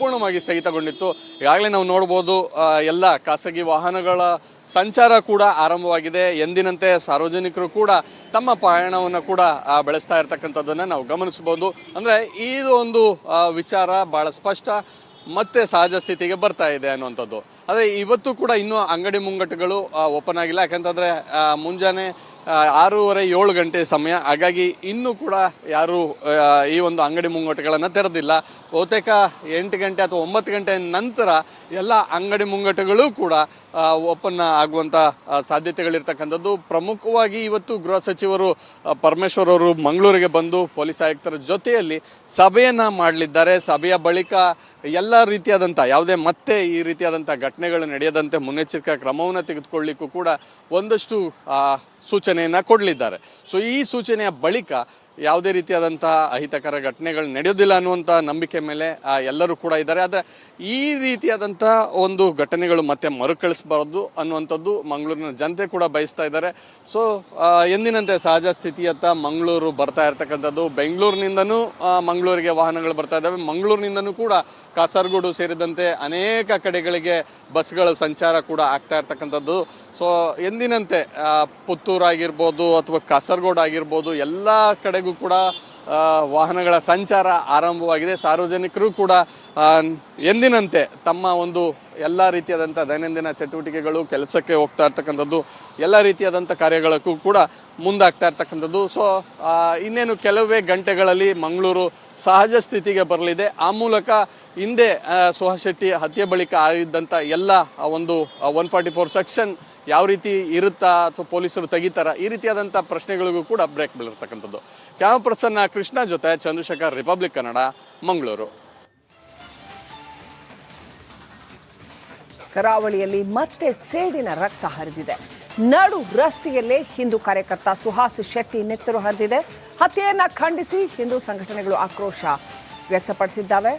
ಸಂಪೂರ್ಣವಾಗಿ ಸ್ಥಗಿತಗೊಂಡಿತ್ತು. ಈಗಾಗಲೇ ನಾವು ನೋಡ್ಬೋದು ಎಲ್ಲ ಖಾಸಗಿ ವಾಹನಗಳ ಸಂಚಾರ ಕೂಡ ಆರಂಭವಾಗಿದೆ. ಎಂದಿನಂತೆ ಸಾರ್ವಜನಿಕರು ಕೂಡ ತಮ್ಮ ಪ್ರಯಾಣವನ್ನು ಕೂಡ ಬೆಳೆಸ್ತಾ ಇರ್ತಕ್ಕಂಥದ್ದನ್ನು ನಾವು ಗಮನಿಸ್ಬೋದು ಅಂದರೆ ಇದು ಒಂದು ವಿಚಾರ ಭಾಳ ಸ್ಪಷ್ಟ ಮತ್ತೆ ಸಹಜ ಸ್ಥಿತಿಗೆ ಬರ್ತಾ ಇದೆ ಅನ್ನುವಂಥದ್ದು. ಆದರೆ ಇವತ್ತು ಕೂಡ ಇನ್ನೂ ಅಂಗಡಿ ಮುಂಗಟ್ಟುಗಳು ಓಪನ್ ಆಗಿಲ್ಲ. ಯಾಕಂತಂದರೆ ಮುಂಜಾನೆ ಆರೂವರೆ ಏಳು ಗಂಟೆ ಸಮಯ. ಹಾಗಾಗಿ ಇನ್ನೂ ಕೂಡ ಯಾರು ಈ ಒಂದು ಅಂಗಡಿ ಮುಂಗಟ್ಟುಗಳನ್ನು ತೆರೆದಿಲ್ಲ. ಬಹುತೇಕ ಎಂಟು ಗಂಟೆ ಅಥವಾ ಒಂಬತ್ತು ಗಂಟೆ ನಂತರ ಎಲ್ಲ ಅಂಗಡಿ ಮುಂಗಟ್ಟುಗಳು ಕೂಡ ಓಪನ್ ಆಗುವಂಥ ಸಾಧ್ಯತೆಗಳಿರ್ತಕ್ಕಂಥದ್ದು. ಪ್ರಮುಖವಾಗಿ ಇವತ್ತು ಗೃಹ ಸಚಿವರು ಪರಮೇಶ್ವರ್ ಅವರು ಮಂಗಳೂರಿಗೆ ಬಂದು ಪೊಲೀಸ್ ಆಯುಕ್ತರ ಜೊತೆಯಲ್ಲಿ ಸಭೆಯನ್ನು ಮಾಡಲಿದ್ದಾರೆ. ಸಭೆಯ ಬಳಿಕ ಎಲ್ಲ ರೀತಿಯಾದಂಥ ಯಾವುದೇ ಮತ್ತೆ ಈ ರೀತಿಯಾದಂಥ ಘಟನೆಗಳು ನಡೆಯದಂತೆ ಮುನ್ನೆಚ್ಚರಿಕಾ ಕ್ರಮವನ್ನು ತೆಗೆದುಕೊಳ್ಳಿಕ್ಕೂ ಕೂಡ ಒಂದಷ್ಟು ಸೂಚನೆಯನ್ನು ಕೊಡಲಿದ್ದಾರೆ. ಸೊ ಈ ಸೂಚನೆಯ ಬಳಿಕ ಯಾವುದೇ ರೀತಿಯಾದಂಥ ಅಹಿತಕರ ಘಟನೆಗಳು ನಡೆಯೋದಿಲ್ಲ ಅನ್ನುವಂಥ ನಂಬಿಕೆ ಮೇಲೆ ಎಲ್ಲರೂ ಕೂಡ ಇದ್ದಾರೆ. ಆದರೆ ಈ ರೀತಿಯಾದಂಥ ಒಂದು ಘಟನೆಗಳು ಮತ್ತೆ ಮರುಕಳಿಸಬಾರ್ದು ಅನ್ನುವಂಥದ್ದು ಮಂಗಳೂರಿನ ಜನತೆ ಕೂಡ ಬಯಸ್ತಾ ಇದ್ದಾರೆ. ಸೊ ಎಂದಿನಂತೆ ಸಹಜ ಸ್ಥಿತಿಯತ್ತ ಮಂಗಳೂರು ಬರ್ತಾ ಇರ್ತಕ್ಕಂಥದ್ದು. ಬೆಂಗಳೂರಿನಿಂದನೂ ಮಂಗಳೂರಿಗೆ ವಾಹನಗಳು ಬರ್ತಾ ಇದ್ದಾವೆ. ಮಂಗಳೂರಿನಿಂದನೂ ಕೂಡ ಕಾಸರಗೋಡು ಸೇರಿದಂತೆ ಅನೇಕ ಕಡೆಗಳಿಗೆ ಬಸ್ಗಳ ಸಂಚಾರ ಕೂಡ ಆಗ್ತಾ ಇರ್ತಕ್ಕಂಥದ್ದು. ಸೊ ಎಂದಿನಂತೆ ಪುತ್ತೂರು ಆಗಿರ್ಬೋದು ಅಥವಾ ಕಾಸರಗೋಡು ಆಗಿರ್ಬೋದು, ಎಲ್ಲ ಕಡೆಗೂ ಕೂಡ ವಾಹನಗಳ ಸಂಚಾರ ಆರಂಭವಾಗಿದೆ. ಸಾರ್ವಜನಿಕರು ಕೂಡ ಎಂದಿನಂತೆ ತಮ್ಮ ಒಂದು ಎಲ್ಲ ರೀತಿಯಾದಂಥ ದೈನಂದಿನ ಚಟುವಟಿಕೆಗಳು, ಕೆಲಸಕ್ಕೆ ಹೋಗ್ತಾ ಇರ್ತಕ್ಕಂಥದ್ದು, ಎಲ್ಲ ರೀತಿಯಾದಂಥ ಕಾರ್ಯಗಳಕ್ಕೂ ಕೂಡ ಮುಂದಾಗ್ತಾ ಇರ್ತಕ್ಕಂಥದ್ದು. ಸೊ ಇನ್ನೇನು ಕೆಲವೇ ಗಂಟೆಗಳಲ್ಲಿ ಮಂಗಳೂರು ಸಹಜ ಸ್ಥಿತಿಗೆ ಬರಲಿದೆ. ಆ ಮೂಲಕ ಹಿಂದೆ ಸುಹಾಸ್ ಶೆಟ್ಟಿ ಹತ್ಯೆ ಬಳಿಕ ಆಗಿದ್ದಂಥ ಎಲ್ಲ ಒಂದು ಒನ್ ಫಾರ್ಟಿ ಫೋರ್ ಸೆಕ್ಷನ್ ಯಾವ ರೀತಿ ಇರುತ್ತಾ ಅಥವಾ ಪೊಲೀಸರು ತೆಗಿತಾರ ಈ ರೀತಿಯಾದಂಥ ಪ್ರಶ್ನೆಗಳಿಗೂ ಕೂಡ ಬ್ರೇಕ್ ಬೀಳಿರ್ತಕ್ಕಂಥದ್ದು. ಕ್ಯಾಮ್ರಾ ಪ್ರಸನ್ನ ಕೃಷ್ಣ ಜೊತೆ ಚಂದ್ರಶೇಖರ್ ರಿಪಬ್ಲಿಕ್ ಕನ್ನಡ, ಮಂಗಳೂರು. ಕರಾವಳಿಯಲ್ಲಿ ಮತ್ತೆ ಸೇಡಿನ ರಕ್ತ ಹರಿದಿದೆ. ನಡು ರಸ್ತೆಯಲ್ಲೇ ಹಿಂದೂ ಕಾರ್ಯಕರ್ತ ಸುಹಾಸ್ ಶೆಟ್ಟಿ ನೆತ್ತರು ಹರಿದಿದೆ. ಹತ್ಯೆಯನ್ನ ಖಂಡಿಸಿ ಹಿಂದೂ ಸಂಘಟನೆಗಳು ಆಕ್ರೋಶ ವ್ಯಕ್ತಪಡಿಸಿದ್ದಾವೆ.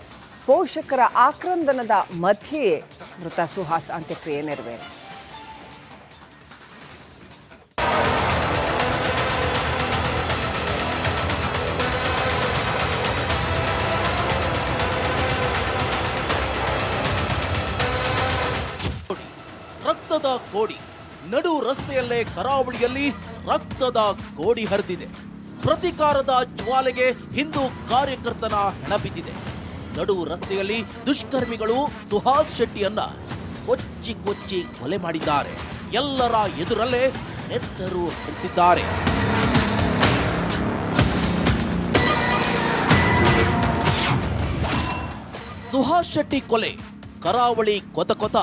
ಪೋಷಕರ ಆಕ್ರಂದನದ ಮಧ್ಯೆಯೇ ಮೃತ ಸುಹಾಸ್ ಅಂತ್ಯಕ್ರಿಯೆ ನೆರವೇರಿದೆ. ಕೋಡಿ ನಡು ರಸ್ತೆಯಲ್ಲೇ ಕರಾವಳಿಯಲ್ಲಿ ರಕ್ತದ ಕೋಡಿ ಹರಿದಿದೆ. ಪ್ರತಿಕಾರದ ಜ್ವಾಲೆಗೆ ಹಿಂದೂ ಕಾರ್ಯಕರ್ತನ ಹೆಣ ಬಿದ್ದಿದೆ ನಡು ರಸ್ತೆಯಲ್ಲಿ ದುಷ್ಕರ್ಮಿಗಳು ಸುಹಾಸ್ ಶೆಟ್ಟಿಯನ್ನ ಕೊಚ್ಚಿ ಕೊಚ್ಚಿ ಕೊಲೆ ಮಾಡಿದ್ದಾರೆ. ಎಲ್ಲರ ಎದುರಲ್ಲೇ ನೆತ್ತರು ಹರಿಸಿದ್ದಾರೆ ಸುಹಾಸ್ ಶೆಟ್ಟಿ ಕೊಲೆ ಕರಾವಳಿ ಕೊತ ಕೊತ.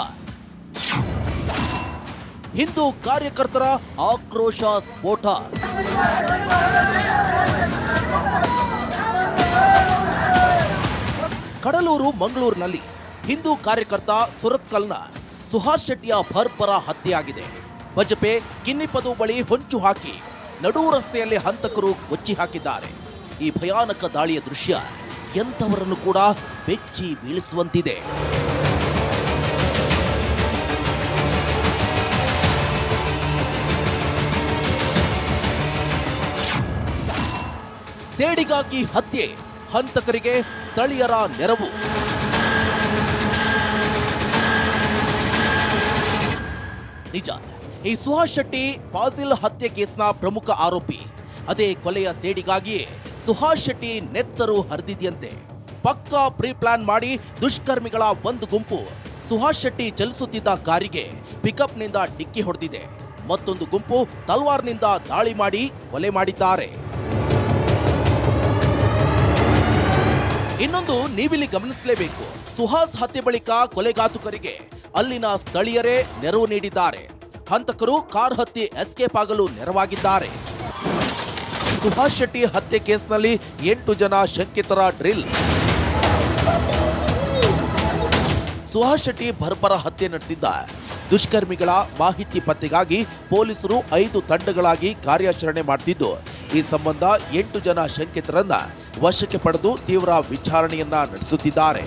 ಹಿಂದೂ ಕಾರ್ಯಕರ್ತರ ಆಕ್ರೋಶ ಸ್ಫೋಟ. ಕಡಲೂರು, ಮಂಗಳೂರಿನಲ್ಲಿ ಹಿಂದೂ ಕಾರ್ಯಕರ್ತ ಸುರತ್ಕಲ್ನ ಸುಹಾಸ್ ಶೆಟ್ಟಿಯ ಭರ್ಪರ ಹತ್ಯೆಯಾಗಿದೆ. ಬಜಪೆ ಕಿನ್ನಿಪದು ಬಳಿ ಹೊಂಚು ಹಾಕಿ ನಡು ರಸ್ತೆಯಲ್ಲಿ ಹಂತಕರು ಕೊಚ್ಚಿ ಹಾಕಿದ್ದಾರೆ. ಈ ಭಯಾನಕ ದಾಳಿಯ ದೃಶ್ಯ ಎಂಥವರನ್ನು ಕೂಡ ಬೆಚ್ಚಿ ಬೀಳಿಸುವಂತಿದೆ. ಸೇಡಿಗಾಗಿ ಹತ್ಯೆ. ಹಂತಕರಿಗೆ ಸ್ಥಳೀಯರ ನೆರವು. ನಿಜ. ಈ ಸುಹಾಸ್ ಶೆಟ್ಟಿ ಫಾಸಿಲ್ ಹತ್ಯೆ ಕೇಸ್ನ ಪ್ರಮುಖ ಆರೋಪಿ. ಅದೇ ಕೊಲೆಯ ಸೇಡಿಗಾಗಿಯೇ ಸುಹಾಸ್ ಶೆಟ್ಟಿ ನೆತ್ತರು ಹರಿದಿದೆಯಂತೆ. ಪಕ್ಕಾ ಪ್ರೀ ಪ್ಲಾನ್ ಮಾಡಿ ದುಷ್ಕರ್ಮಿಗಳ ಒಂದು ಗುಂಪು ಸುಹಾಸ್ ಶೆಟ್ಟಿ ಚಲಿಸುತ್ತಿದ್ದ ಕಾರಿಗೆ ಪಿಕಪ್ನಿಂದ ಡಿಕ್ಕಿ ಹೊಡೆದಿದೆ. ಮತ್ತೊಂದು ಗುಂಪು ತಲ್ವಾರ್ನಿಂದ ದಾಳಿ ಮಾಡಿ ಕೊಲೆ ಮಾಡಿದ್ದಾರೆ. ಇನ್ನೊಂದು ನೀವಿಲ್ಲಿ ಗಮನಿಸಲೇಬೇಕು. ಸುಹಾಸ್ ಹತ್ಯೆ ಬಳಿಕ ಕೊಲೆಗಾತುಕರಿಗೆ ಅಲ್ಲಿನ ಸ್ಥಳೀಯರೇ ನೆರವು ನೀಡಿದ್ದಾರೆ. ಹಂತಕರು ಕಾರ್ ಹತ್ತಿ ಎಸ್ಕೇಪ್ ಆಗಲು ನೆರವಾಗಿದ್ದಾರೆ. ಸುಭಾಷ್ ಶೆಟ್ಟಿ ಹತ್ಯೆ ಕೇಸ್ನಲ್ಲಿ ಎಂಟು ಜನ ಶಂಕಿತರ ಡ್ರಿಲ್. ಸುಹಾಸ್ ಶೆಟ್ಟಿ ಭರ್ಬರ ಹತ್ಯೆ ನಡೆಸಿದ್ದ. ದುಷ್ಕರ್ಮಿಗಳ ಮಾಹಿತಿ ಪತ್ತೆಗಾಗಿ ಪೊಲೀಸರು ಐದು ತಂಡಗಳಾಗಿ ಕಾರ್ಯಾಚರಣೆ ಮಾಡ್ತಿದ್ದು. ಈ ಸಂಬಂಧ ಎಂಟು ಜನ ಶಂಕಿತರನ್ನ ವಶಕ್ಕೆ ಪಡೆದು ತೀವ್ರ ವಿಚಾರಣೆಯನ್ನ ನಡೆಸುತ್ತಿದ್ದಾರೆ.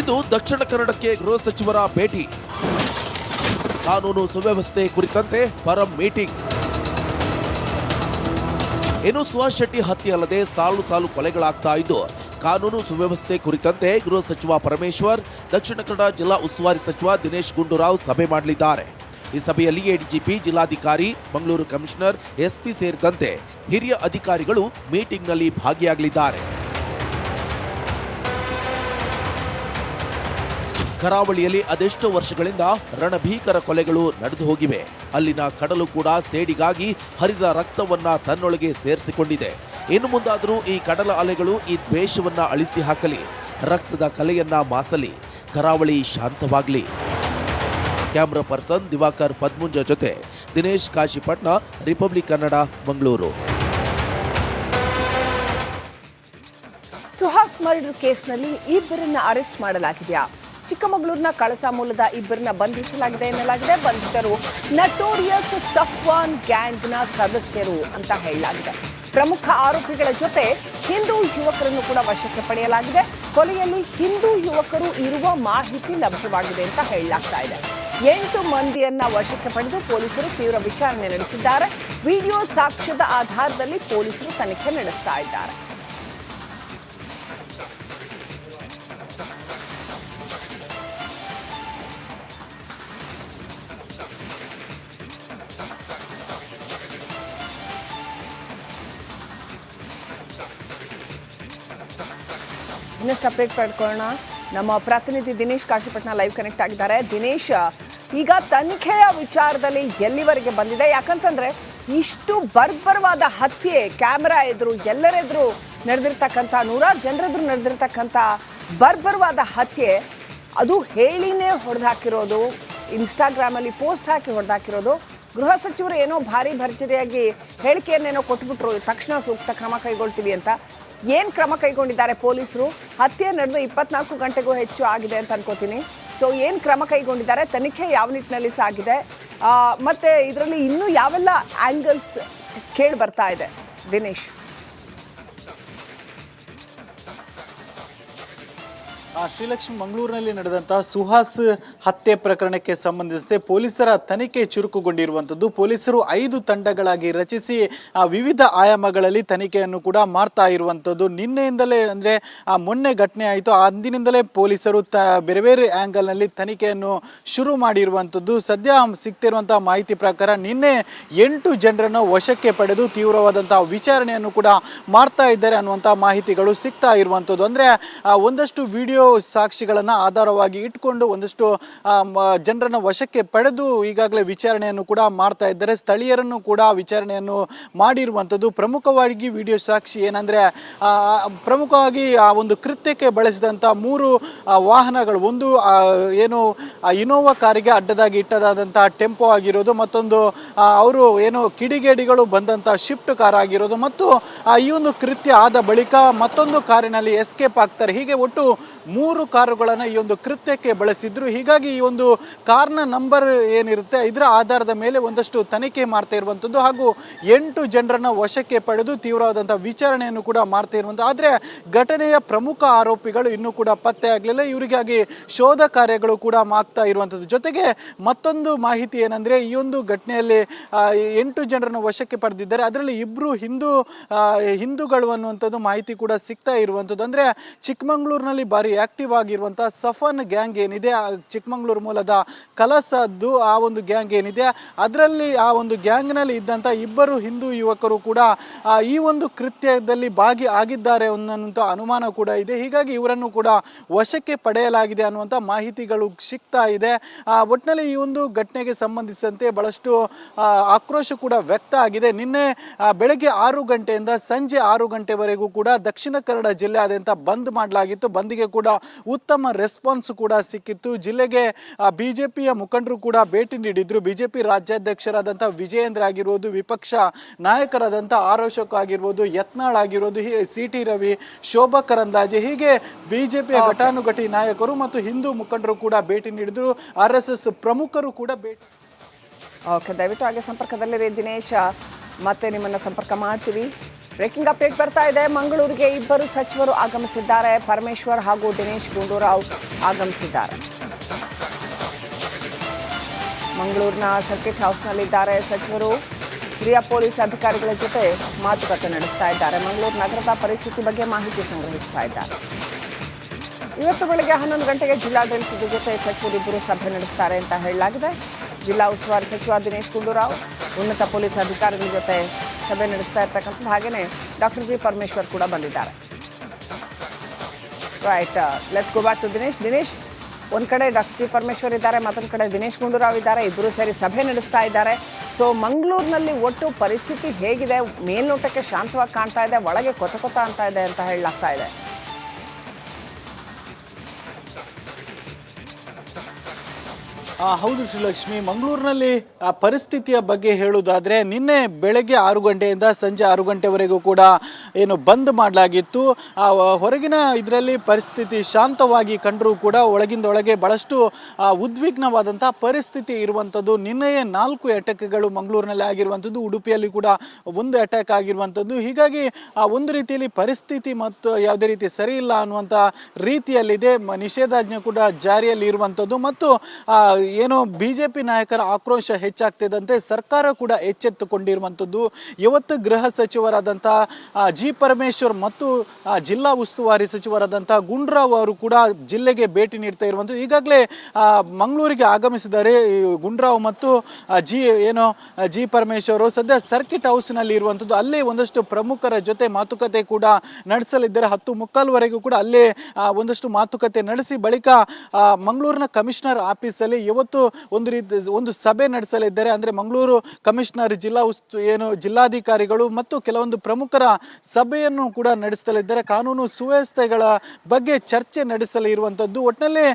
ಇದು ದಕ್ಷಿಣ ಕನ್ನಡಕ್ಕೆ ಗೃಹ ಸಚಿವರ ಭೇಟಿ. ಕಾನೂನು ಸುವ್ಯವಸ್ಥೆ ಕುರಿತಂತೆ ಪರಂ ಮೀಟಿಂಗ್. ಇನ್ನು ಸುಹಾಸ್ ಶೆಟ್ಟಿ ಹತ್ಯೆ ಅಲ್ಲದೆ ಸಾಲು ಸಾಲು ಕೊಲೆಗಳಾಗ್ತಾ ಇದ್ದು, ಕಾನೂನು ಸುವ್ಯವಸ್ಥೆ ಕುರಿತಂತೆ ಗೃಹ ಸಚಿವ ಪರಮೇಶ್ವರ್, ದಕ್ಷಿಣ ಕನ್ನಡ ಜಿಲ್ಲಾ ಉಸ್ತುವಾರಿ ಸಚಿವ ದಿನೇಶ್ ಗುಂಡೂರಾವ್ ಸಭೆ ಮಾಡಲಿದ್ದಾರೆ. ಈ ಸಭೆಯಲ್ಲಿ ಎಡಿಜಿಪಿ, ಜಿಲ್ಲಾಧಿಕಾರಿ, ಮಂಗಳೂರು ಕಮಿಷನರ್, ಎಸ್ಪಿ ಸೇರಿದಂತೆ ಹಿರಿಯ ಅಧಿಕಾರಿಗಳು ಮೀಟಿಂಗ್ನಲ್ಲಿ ಭಾಗಿಯಾಗಲಿದ್ದಾರೆ. ಕರಾವಳಿಯಲ್ಲಿ ಅದೆಷ್ಟೋ ವರ್ಷಗಳಿಂದ ರಣಭೀಕರ ಕೊಲೆಗಳು ನಡೆದು ಹೋಗಿವೆ. ಅಲ್ಲಿನ ಕಡಲು ಕೂಡ ಸೇಡಿಗಾಗಿ ಹರಿದ ರಕ್ತವನ್ನ ತನ್ನೊಳಗೆ ಸೇರಿಸಿಕೊಂಡಿದೆ. ಇನ್ನು ಮುಂದಾದರೂ ಈ ಕಡಲ ಅಲೆಗಳು ಈ ದ್ವೇಷವನ್ನ ಅಳಿಸಿ ಹಾಕಲಿ. ರಕ್ತದ ಕಲೆಯನ್ನ ಮಾಸಲಿ. ಕರಾವಳಿ ಶಾಂತವಾಗಲಿ. ಕ್ಯಾಮ್ರಾ ಪರ್ಸನ್ ದಿವಾಕರ್ ಪದ್ಮುಂಜ ಜೊತೆ ದಿನೇಶ್ ಕಾಶಿಪಟ್ನ ರಿಪಬ್ಲಿಕ್ ಕನ್ನಡ, ಮಂಗಳೂರು. ಸುಹಾಸ್ ಮರ್ಡರ್ ಕೇಸ್ನಲ್ಲಿ ಇಬ್ಬರನ್ನ ಅರೆಸ್ಟ್ ಮಾಡಲಾಗಿದೆಯಾ? ಚಿಕ್ಕಮಗಳೂರಿನ ಕಳಸಾ ಮೂಲದ ಇಬ್ಬರನ್ನ ಬಂಧಿಸಲಾಗಿದೆ ಎನ್ನಲಾಗಿದೆ. ಬಂಧಿತರು ನಟೋರಿಯಸ್ ಸಫ್ವಾನ್ ಗ್ಯಾಂಗ್ನ ಸದಸ್ಯರು ಅಂತ ಹೇಳಲಾಗಿದೆ. ಪ್ರಮುಖ ಆರೋಪಿಗಳ ಜೊತೆ ಹಿಂದೂ ಯುವಕರನ್ನು ಕೂಡ ವಶಕ್ಕೆ ಪಡೆಯಲಾಗಿದೆ. ಕೊಲೆಯಲ್ಲಿ ಹಿಂದೂ ಯುವಕರು ಇರುವ ಮಾಹಿತಿ ಲಭ್ಯವಾಗಿದೆ ಅಂತ ಹೇಳಲಾಗ್ತಾ ಇದೆ. ಎಂಟು ಮಂದಿಯನ್ನ ವಶಕ್ಕೆ ಪಡೆದು ಪೊಲೀಸರು ತೀವ್ರ ವಿಚಾರಣೆ ನಡೆಸಿದ್ದಾರೆ. ವಿಡಿಯೋ ಸಾಕ್ಷ್ಯದ ಆಧಾರದಲ್ಲಿ ಪೊಲೀಸರು ತನಿಖೆ ನಡೆಸ್ತಾ ಇದ್ದಾರೆ. ಇನ್ನಷ್ಟು ಅಪ್ಡೇಟ್ ಪಡ್ಕೊಳ್ಳೋಣ. ನಮ್ಮ ಪ್ರತಿನಿಧಿ ದಿನೇಶ್ ಕಾಶಿಪಟ್ನ ಲೈವ್ ಕನೆಕ್ಟ್ ಆಗಿದ್ದಾರೆ. ದಿನೇಶ್ ಈಗ ತನಿಖೆಯ ವಿಚಾರದಲ್ಲಿ ಎಲ್ಲಿವರೆಗೆ ಬಂದಿದೆ? ಯಾಕಂತಂದ್ರೆ ಇಷ್ಟು ಬರ್ಬರವಾದ ಹತ್ಯೆ ಕ್ಯಾಮ್ರಾ ಎದುರು, ಎಲ್ಲರೆದುರು ನಡೆದಿರ್ತಕ್ಕಂಥ, ನೂರಾರು ಜನರೆದುರು ನಡೆದಿರ್ತಕ್ಕಂಥ ಬರ್ಬರವಾದ ಹತ್ಯೆ, ಅದು ಹೇಳಿನೇ ಹೊಡೆದಾಕಿರೋದು, ಇನ್ಸ್ಟಾಗ್ರಾಮಲ್ಲಿ ಪೋಸ್ಟ್ ಹಾಕಿ ಹೊಡೆದಾಕಿರೋದು. ಗೃಹ ಸಚಿವರು ಏನೋ ಭಾರಿ ಭರ್ಜರಿಯಾಗಿ ಹೇಳಿಕೆಯನ್ನೇನೋ ಕೊಟ್ಬಿಟ್ರು, ತಕ್ಷಣ ಸೂಕ್ತ ಕ್ರಮ ಕೈಗೊಳ್ತೀವಿ ಅಂತ. ಏನು ಕ್ರಮ ಕೈಗೊಂಡಿದ್ದಾರೆ ಪೊಲೀಸರು? ಹತ್ಯೆ ನಡೆದು ಇಪ್ಪತ್ನಾಲ್ಕು ಗಂಟೆಗೂ ಹೆಚ್ಚು ಆಗಿದೆ ಅಂತ ಅನ್ಕೋತೀನಿ. ಸೊ ಏನು ಕ್ರಮ ಕೈಗೊಂಡಿದ್ದಾರೆ? ತನಿಖೆ ಯಾವ ನಿಟ್ಟಿನಲ್ಲಿ ಸಾಗಿದೆ? ಮತ್ತು ಇದರಲ್ಲಿ ಇನ್ನೂ ಯಾವೆಲ್ಲ ಆಂಗಲ್ಸ್ ಕೇಳಿ ಬರ್ತಾ ಇದೆ? ದಿನೇಶ್. ಶ್ರೀಲಕ್ಷ್ಮಿ ಮಂಗಳೂರಿನಲ್ಲಿ ನಡೆದಂತಹ ಸುಹಾಸ್ ಹತ್ಯೆ ಪ್ರಕರಣಕ್ಕೆ ಸಂಬಂಧಿಸಿದಂತೆ ಪೊಲೀಸರ ತನಿಖೆ ಚುರುಕುಗೊಂಡಿರುವಂಥದ್ದು. ಪೊಲೀಸರು ಐದು ತಂಡಗಳಾಗಿ ರಚಿಸಿ ವಿವಿಧ ಆಯಾಮಗಳಲ್ಲಿ ತನಿಖೆಯನ್ನು ಕೂಡ ಮಾಡ್ತಾ ಇರುವಂಥದ್ದು. ನಿನ್ನೆಯಿಂದಲೇ ಅಂದರೆ ಮೊನ್ನೆ ಘಟನೆ ಆಯಿತು. ಅಂದಿನಿಂದಲೇ ಪೊಲೀಸರು ತ, ಬೇರೆ ಬೇರೆ ಆ್ಯಂಗಲ್ನಲ್ಲಿ ತನಿಖೆಯನ್ನು ಶುರು ಮಾಡಿರುವಂಥದ್ದು. ಸದ್ಯ ಸಿಗ್ತಿರುವಂಥ ಮಾಹಿತಿ ಪ್ರಕಾರ ನಿನ್ನೆ ಎಂಟು ಜನರನ್ನು ವಶಕ್ಕೆ ಪಡೆದು ತೀವ್ರವಾದಂತಹ ವಿಚಾರಣೆಯನ್ನು ಕೂಡ ಮಾಡ್ತಾ ಇದ್ದಾರೆ ಅನ್ನುವಂಥ ಮಾಹಿತಿಗಳು ಸಿಗ್ತಾ ಇರುವಂಥದ್ದು. ಅಂದರೆ ಒಂದಷ್ಟು ವಿಡಿಯೋ ಸಾಕ್ಷಿಗಳನ್ನು ಆಧಾರವಾಗಿ ಇಟ್ಕೊಂಡು ಒಂದಷ್ಟು ಜನರನ್ನು ವಶಕ್ಕೆ ಪಡೆದು ಈಗಾಗಲೇ ವಿಚಾರಣೆಯನ್ನು ಕೂಡ ಮಾಡ್ತಾ ಇದ್ದಾರೆ. ಸ್ಥಳೀಯರನ್ನು ಕೂಡ ವಿಚಾರಣೆಯನ್ನು ಮಾಡಿರುವಂಥದ್ದು ಪ್ರಮುಖವಾಗಿ ವಿಡಿಯೋ ಸಾಕ್ಷಿ ಏನಂದರೆ ಪ್ರಮುಖವಾಗಿ ಆ ಒಂದು ಕೃತ್ಯಕ್ಕೆ ಬಳಸಿದಂಥ ಮೂರು ವಾಹನಗಳು. ಒಂದು ಏನು ಇನೋವಾ ಕಾರಿಗೆ ಅಡ್ಡದಾಗಿ ಇಟ್ಟದಾದಂಥ ಟೆಂಪೋ ಆಗಿರೋದು, ಮತ್ತೊಂದು ಅವರು ಏನು ಕಿಡಿಗೇಡಿಗಳು ಬಂದಂಥ ಶಿಫ್ಟ್ ಕಾರ್ ಆಗಿರೋದು, ಮತ್ತು ಈ ಒಂದು ಕೃತ್ಯ ಆದ ಬಳಿಕ ಮತ್ತೊಂದು ಕಾರಿನಲ್ಲಿ ಎಸ್ಕೇಪ್ ಆಗ್ತಾರೆ. ಹೀಗೆ ಒಟ್ಟು ಮೂರು ಕಾರುಗಳನ್ನು ಈ ಒಂದು ಕೃತ್ಯಕ್ಕೆ ಬಳಸಿದ್ರು. ಹೀಗಾಗಿ ಈ ಒಂದು ಕಾರ್ನ ನಂಬರ್ ಏನಿರುತ್ತೆ, ಇದರ ಆಧಾರದ ಮೇಲೆ ಒಂದಷ್ಟು ತನಿಖೆ ಮಾಡ್ತಾ ಇರುವಂಥದ್ದು ಹಾಗೂ ಎಂಟು ಜನರನ್ನು ವಶಕ್ಕೆ ಪಡೆದು ತೀವ್ರವಾದಂಥ ವಿಚಾರಣೆಯನ್ನು ಕೂಡ ಮಾಡ್ತಾ ಇರುವಂಥ ಆದರೆ ಘಟನೆಯ ಪ್ರಮುಖ ಆರೋಪಿಗಳು ಇನ್ನೂ ಕೂಡ ಪತ್ತೆ ಆಗಲಿಲ್ಲ. ಇವರಿಗಾಗಿ ಶೋಧ ಕಾರ್ಯಗಳು ಕೂಡ ಆಗ್ತಾ ಇರುವಂಥದ್ದು. ಜೊತೆಗೆ ಮತ್ತೊಂದು ಮಾಹಿತಿ ಏನಂದರೆ, ಈ ಒಂದು ಘಟನೆಯಲ್ಲಿ ಎಂಟು ಜನರನ್ನು ವಶಕ್ಕೆ ಪಡೆದಿದ್ದಾರೆ. ಅದರಲ್ಲಿ ಇಬ್ಬರು ಹಿಂದೂ ಹಿಂದೂಗಳು ಅನ್ನುವಂಥದ್ದು ಮಾಹಿತಿ ಕೂಡ ಸಿಗ್ತಾ ಇರುವಂಥದ್ದು. ಅಂದರೆ ಚಿಕ್ಕಮಂಗ್ಳೂರಿನಲ್ಲಿ ಭಾರಿ ಆಕ್ಟಿವ್ ಆಗಿರುವಂಥ ಸಫನ್ ಗ್ಯಾಂಗ್ ಏನಿದೆ ಚಿಕ್ಕಮಂಗ್ಳೂರು ಮೂಲದ ಕಲಸದ್ದು ಆ ಒಂದು ಗ್ಯಾಂಗ್ ಏನಿದೆ, ಅದರಲ್ಲಿ ಆ ಒಂದು ಗ್ಯಾಂಗ್ನಲ್ಲಿ ಇದ್ದಂಥ ಇಬ್ಬರು ಹಿಂದೂ ಯುವಕರು ಕೂಡ ಈ ಒಂದು ಕೃತ್ಯದಲ್ಲಿ ಭಾಗಿ ಆಗಿದ್ದಾರೆ ಅನ್ನುವಂಥ ಅನುಮಾನ ಕೂಡ ಇದೆ. ಹೀಗಾಗಿ ಇವರನ್ನು ಕೂಡ ವಶಕ್ಕೆ ಪಡೆಯಲಾಗಿದೆ ಅನ್ನುವಂಥ ಮಾಹಿತಿಗಳು ಸಿಗ್ತಾ ಇದೆ. ಒಟ್ಟಿನಲ್ಲಿ ಈ ಒಂದು ಘಟನೆಗೆ ಸಂಬಂಧಿಸಿದಂತೆ ಬಹಳಷ್ಟು ಆಕ್ರೋಶ ಕೂಡ ವ್ಯಕ್ತ ಆಗಿದೆ. ನಿನ್ನೆ ಬೆಳಗ್ಗೆ ಆರು ಗಂಟೆಯಿಂದ ಸಂಜೆ ಆರು ಗಂಟೆವರೆಗೂ ಕೂಡ ದಕ್ಷಿಣ ಕನ್ನಡ ಜಿಲ್ಲೆಯಾದ್ಯಂತ ಬಂದ್ ಮಾಡಲಾಗಿತ್ತು. ಬಂದ್ಗೆ ಕೂಡ ಉತ್ತಮ ರೆಸ್ಪಾನ್ಸ್ ಕೂಡ ಸಿಕ್ಕಿತ್ತು. ಜಿಲ್ಲೆಗೆ ಬಿಜೆಪಿಯ ಮುಖಂಡರು ಕೂಡ ಭೇಟಿ ನೀಡಿದ್ರು. ಬಿಜೆಪಿ ರಾಜ್ಯಾಧ್ಯಕ್ಷರಾದಂಥ ವಿಜಯೇಂದ್ರ ಆಗಿರ್ಬೋದು ವಿಪಕ್ಷ ನಾಯಕರಾದಂಥ ಆರೋಶಕ್ ಆಗಿರ್ಬೋದು ಯತ್ನಾಳ್ ಆಗಿರೋದು ಸಿ ಟಿ ರವಿ ಶೋಭಾ ಕರಂದಾಜೆ ಹೀಗೆ ಬಿಜೆಪಿಯ ಘಟಾನುಘಟಿ ನಾಯಕರು ಮತ್ತು ಹಿಂದೂ ಮುಖಂಡರು ಕೂಡ ಭೇಟಿ ನೀಡಿದ್ರು. ಆರ್ ಎಸ್ ಎಸ್ ಪ್ರಮುಖರು ಕೂಡ ಭೇಟಿ ಓಕೆ ದಯವಿಟ್ಟು ಹಾಗೆ ಸಂಪರ್ಕದಲ್ಲಿರಿ ದಿನೇಶ. ಮತ್ತೆ ನಿಮ್ಮನ್ನು ಸಂಪರ್ಕ ಮಾಡ್ತೀವಿ. ಬ್ರೇಕಿಂಗ್ ಅಪ್ಡೇಟ್ ಬರ್ತಾ ಇದೆ. ಮಂಗಳೂರಿಗೆ ಇಬ್ಬರು ಸಚಿವರು ಆಗಮಿಸಿದ್ದಾರೆ. ಪರಮೇಶ್ವರ್ ಹಾಗೂ ದಿನೇಶ್ ಗುಂಡೂರಾವ್ ಆಗಮಿಸಿದ್ದಾರೆ. ಮಂಗಳೂರಿನ ಸರ್ಕಿಟ್ ಹೌಸ್ನಲ್ಲಿದ್ದಾರೆ ಸಚಿವರು. ಹಿರಿಯ ಪೊಲೀಸ್ ಅಧಿಕಾರಿಗಳ ಜೊತೆ ಮಾತುಕತೆ ನಡೆಸ್ತಾ ಇದ್ದಾರೆ. ಮಂಗಳೂರು ನಗರದ ಪರಿಸ್ಥಿತಿ ಬಗ್ಗೆ ಮಾಹಿತಿ ಸಂಗ್ರಹಿಸ್ತಾ ಇದ್ದಾರೆ. ಇವತ್ತು ಬೆಳಗ್ಗೆ ಹನ್ನೊಂದು ಗಂಟೆಗೆ ಜಿಲ್ಲಾಡಳಿತದ ಜೊತೆ ಸಚಿವರಿಬ್ಬರು ಸಭೆ ನಡೆಸ್ತಾರೆ ಅಂತ ಹೇಳಲಾಗಿದೆ. ಜಿಲ್ಲಾ ಉಸ್ತುವಾರಿ ಸಚಿವ ದಿನೇಶ್ ಗುಂಡೂರಾವ್, ಉನ್ನತ ಪೊಲೀಸ್ ಅಧಿಕಾರಿಗಳ ಜೊತೆ ಸಭೆ ನಡೆಸ್ತಾ ಇರ್ತಕ್ಕಂಥದ್ದು ಹಾಗೆಯೇ ಡಾಕ್ಟರ್ ಜಿ ಪರಮೇಶ್ವರ್ ಕೂಡ ಬಂದಿದ್ದಾರೆ. Right let's go back to Dinesh Dinesh ಒಂದು ಕಡೆ ಡಾಕ್ಟರ್ ಜಿ ಪರಮೇಶ್ವರ್ ಇದ್ದಾರೆ, ಮತ್ತೊಂದು ಕಡೆ ದಿನೇಶ್ ಗುಂಡೂರಾವ್ ಇದ್ದಾರೆ ಇಬ್ಬರು ಸೇರಿ ಸಭೆ ನಡೆಸ್ತಾ ಇದ್ದಾರೆ. ಸೊ ಮಂಗಳೂರಿನಲ್ಲಿ ಒಟ್ಟು ಪರಿಸ್ಥಿತಿ ಹೇಗಿದೆ? ಮೇಲ್ನೋಟಕ್ಕೆ ಶಾಂತವಾಗಿ ಕಾಣ್ತಾ ಇದೆ, ಒಳಗೆ ಕೊತ ಕೊತ ಅಂತ ಇದೆ ಅಂತ ಹೇಳಲಾಗ್ತಾ ಇದೆ. ಹೌದು ಶ್ರೀಲಕ್ಷ್ಮಿ, ಮಂಗಳೂರಿನಲ್ಲಿ ಆ ಪರಿಸ್ಥಿತಿಯ ಬಗ್ಗೆ ಹೇಳುವುದಾದರೆ ನಿನ್ನೆ ಬೆಳಗ್ಗೆ ಆರು ಗಂಟೆಯಿಂದ ಸಂಜೆ ಆರು ಗಂಟೆವರೆಗೂ ಕೂಡ ಏನು ಬಂದ್ ಮಾಡಲಾಗಿತ್ತು. ಆ ಹೊರಗಿನ ಇದರಲ್ಲಿ ಪರಿಸ್ಥಿತಿ ಶಾಂತವಾಗಿ ಕಂಡರೂ ಕೂಡ ಒಳಗಿಂದ ಒಳಗೆ ಬಹಳಷ್ಟು ಉದ್ವಿಗ್ನವಾದಂಥ ಪರಿಸ್ಥಿತಿ ಇರುವಂಥದ್ದು. ನಿನ್ನೆಯೇ ನಾಲ್ಕು ಅಟ್ಯಾಕ್ಗಳು ಮಂಗಳೂರಿನಲ್ಲಿ ಆಗಿರುವಂಥದ್ದು, ಉಡುಪಿಯಲ್ಲಿ ಕೂಡ ಒಂದು ಅಟ್ಯಾಕ್ ಆಗಿರುವಂಥದ್ದು. ಹೀಗಾಗಿ, ಆ, ಒಂದು ರೀತಿಯಲ್ಲಿ ಪರಿಸ್ಥಿತಿ ಮತ್ತು ಯಾವುದೇ ರೀತಿ ಸರಿ ಇಲ್ಲ ಅನ್ನುವಂಥ ರೀತಿಯಲ್ಲಿದೆ. ನಿಷೇಧಾಜ್ಞೆ ಕೂಡ ಜಾರಿಯಲ್ಲಿ ಇರುವಂಥದ್ದು ಮತ್ತು ಏನು ಬಿ ಜೆ ಪಿ ನಾಯಕರ ಆಕ್ರೋಶ ಹೆಚ್ಚಾಗ್ತಿದ್ದಂತೆ ಸರ್ಕಾರ ಕೂಡ ಎಚ್ಚೆತ್ತುಕೊಂಡಿರುವಂಥದ್ದು. ಇವತ್ತು ಗೃಹ ಸಚಿವರಾದಂಥ ಜಿ ಪರಮೇಶ್ವರ್ ಮತ್ತು ಜಿಲ್ಲಾ ಉಸ್ತುವಾರಿ ಸಚಿವರಾದಂಥ ಗುಂಡ್ರಾವ್ ಅವರು ಕೂಡ ಜಿಲ್ಲೆಗೆ ಭೇಟಿ ನೀಡ್ತಾ ಇರುವಂಥದ್ದು. ಈಗಾಗಲೇ ಮಂಗಳೂರಿಗೆ ಆಗಮಿಸಿದ್ದಾರೆ. ಗುಂಡ್ರಾವ್ ಮತ್ತು ಜಿ, ಏನೋ ಜಿ ಪರಮೇಶ್ವರ್ ಸದ್ಯ ಸರ್ಕಿಟ್ ಹೌಸ್ನಲ್ಲಿ ಇರುವಂಥದ್ದು. ಅಲ್ಲೇ ಒಂದಷ್ಟು ಪ್ರಮುಖರ ಜೊತೆ ಮಾತುಕತೆ ಕೂಡ ನಡೆಸಲಿದ್ದಾರೆ. ಹತ್ತು ಮುಕ್ಕಾಲ್ವರೆಗೂ ಕೂಡ ಅಲ್ಲೇ ಒಂದಷ್ಟು ಮಾತುಕತೆ ನಡೆಸಿ ಬಳಿಕ ಮಂಗಳೂರಿನ ಕಮಿಷನರ್ ಆಫೀಸಲ್ಲಿ ಇವತ್ತು ಒಂದು ರೀತಿ ಒಂದು ಸಭೆ ನಡೆಸಲಿದ್ದಾರೆ. ಅಂದರೆ ಮಂಗಳೂರು ಕಮಿಷನರ್, ಜಿಲ್ಲಾ ಉಸ್ತು ಏನು ಜಿಲ್ಲಾಧಿಕಾರಿಗಳು ಮತ್ತು ಕೆಲವೊಂದು ಪ್ರಮುಖರ ಸಭೆಯನ್ನು ಕೂಡ ನಡೆಸಲಿದ್ದಾರೆ. ಕಾನೂನು ಸುವ್ಯವಸ್ಥೆಗಳ ಬಗ್ಗೆ ಚರ್ಚೆ ನಡೆಸಲಿರುವಂಥದ್ದು. ಒಟ್ಟಿನಲ್ಲಿ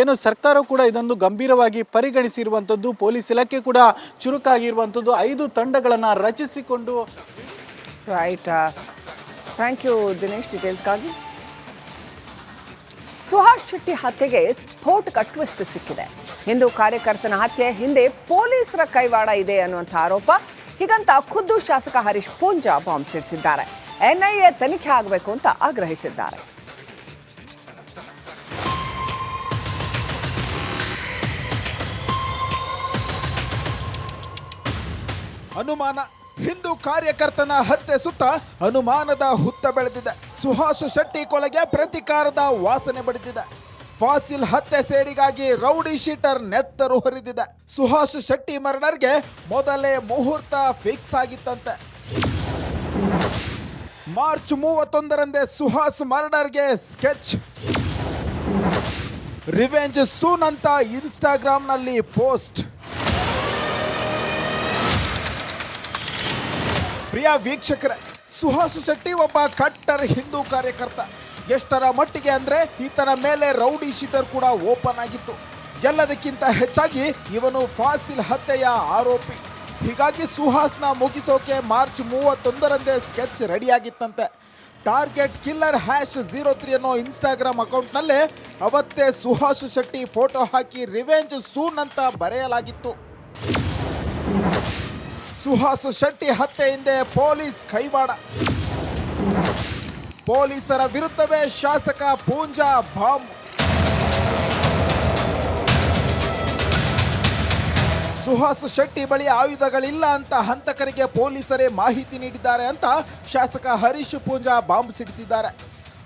ಏನು ಸರ್ಕಾರ ಕೂಡ ಇದೊಂದು ಗಂಭೀರವಾಗಿ ಪರಿಗಣಿಸಿರುವಂಥದ್ದು. ಪೊಲೀಸ್ ಇಲಾಖೆ ಕೂಡ ಚುರುಕಾಗಿರುವಂಥದ್ದು. ಐದು ತಂಡಗಳನ್ನು ರಚಿಸಿಕೊಂಡು ರೈಟ್ ಥ್ಯಾಂಕ್ ಯು ದಿನೇಶ್ ಡೀಟೇಲ್ಸ್ಗಾಗಿ ಸುಹಾಸ್ ಶೆಟ್ಟಿ ಹತ್ಯೆಗೆ ಸ್ಫೋಟಕ ಟ್ವಿಸ್ಟ್ ಸಿಕ್ಕಿದೆ. ಹಿಂದೂ ಕಾರ್ಯಕರ್ತನ ಹತ್ಯೆ ಹಿಂದೆ ಪೊಲೀಸರ ಕೈವಾಡ ಇದೆ ಅನ್ನುವಂಥ ಆರೋಪ. ಹೀಗಂತ ಖುದ್ದು ಶಾಸಕ ಹರೀಶ್ ಪೂಂಜಾ ಬಾಂಬ್ ಸಿಡಿಸಿದ್ದಾರೆ. ಎನ್ಐಎ ತನಿಖೆ ಆಗಬೇಕು ಅಂತ ಆಗ್ರಹಿಸಿದ್ದಾರೆ. ಅನುಮಾನ, ಹಿಂದೂ ಕಾರ್ಯಕರ್ತನ ಹತ್ಯೆ ಸುತ್ತ ಅನುಮಾನದ ಹುತ್ತ ಬೆಳೆದಿದೆ. ಸುಹಾಸ್ ಶೆಟ್ಟಿ ಕೊಲೆಗೆ ಪ್ರತಿಕಾರದ ವಾಸನೆ ಬಡಿದಿದೆ. ಫಾಸಿಲ್ ಹತ್ಯೆ ಸೇಡಿಗಾಗಿ ರೌಡಿ ಶೀಟರ್ ನೆತ್ತರು ಹರಿದಿದೆ. ಸುಹಾಸ್ ಶೆಟ್ಟಿ ಮರ್ಡರ್ಗೆ ಮೊದಲೇ ಮುಹೂರ್ತ ಫಿಕ್ಸ್ ಆಗಿತ್ತಂತೆ. ಮಾರ್ಚ್ ಮೂವತ್ತೊಂದರಂದೇ ಸುಹಾಸ್ ಮರ್ಡರ್ಗೆ ಸ್ಕೆಚ್. ರಿವೆಂಜ್ ಸೂನ್ ಅಂತ ಇನ್ಸ್ಟಾಗ್ರಾಮ್ನಲ್ಲಿ ಪೋಸ್ಟ್. ಪ್ರಿಯ ವೀಕ್ಷಕರೇ ಸುಹಾಸ್ ಶೆಟ್ಟಿ ಒಬ್ಬ ಕಟ್ಟರ್ ಹಿಂದೂ ಕಾರ್ಯಕರ್ತ. ಎಷ್ಟರ ಮಟ್ಟಿಗೆ ಅಂದ್ರೆ ಈತನ ಮೇಲೆ ರೌಡಿ ಶೀಟರ್ ಕೂಡ ಓಪನ್ ಆಗಿತ್ತು. ಎಲ್ಲದಕ್ಕಿಂತ ಹೆಚ್ಚಾಗಿ ಇವನು ಫಾಸಿಲ್ ಹತ್ಯೆಯ ಆರೋಪಿ. ಹೀಗಾಗಿ ಸುಹಾಸ್ನ ಮುಗಿಸೋಕೆ ಮಾರ್ಚ್ ಮೂವತ್ತೊಂದರಂದೇ sketch ರೆಡಿಯಾಗಿತ್ತಂತೆ. Target killer hash zero three ಅನ್ನೋ ಇನ್ಸ್ಟಾಗ್ರಾಮ್ ಅಕೌಂಟ್ನಲ್ಲೇ ಅವತ್ತೇ ಸುಹಾಸ್ ಶೆಟ್ಟಿ ಫೋಟೋ ಹಾಕಿ ರಿವೆಂಜ್ ಸೂನ್ ಅಂತ ಬರೆಯಲಾಗಿತ್ತು. ಸುಹಾಸ್ ಶೆಟ್ಟಿ ಹತ್ಯೆ ಹಿಂದೆ ಪೊಲೀಸ್ ಕೈವಾಡ. ಪೊಲೀಸರ ವಿರುದ್ಧವೇ ಶಾಸಕ ಪೂಂಜಾ ಬಾಂಬ್. ಸುಹಾಸ್ ಶೆಟ್ಟಿ ಬಳಿ ಆಯುಧಗಳಿಲ್ಲ ಅಂತ ಹಂತಕರಿಗೆ ಪೊಲೀಸರೇ ಮಾಹಿತಿ ನೀಡಿದ್ದಾರೆ ಅಂತ ಶಾಸಕ ಹರೀಶ್ ಪೂಂಜಾ ಬಾಂಬ್ ಸಿಡಿಸಿದ್ದಾರೆ.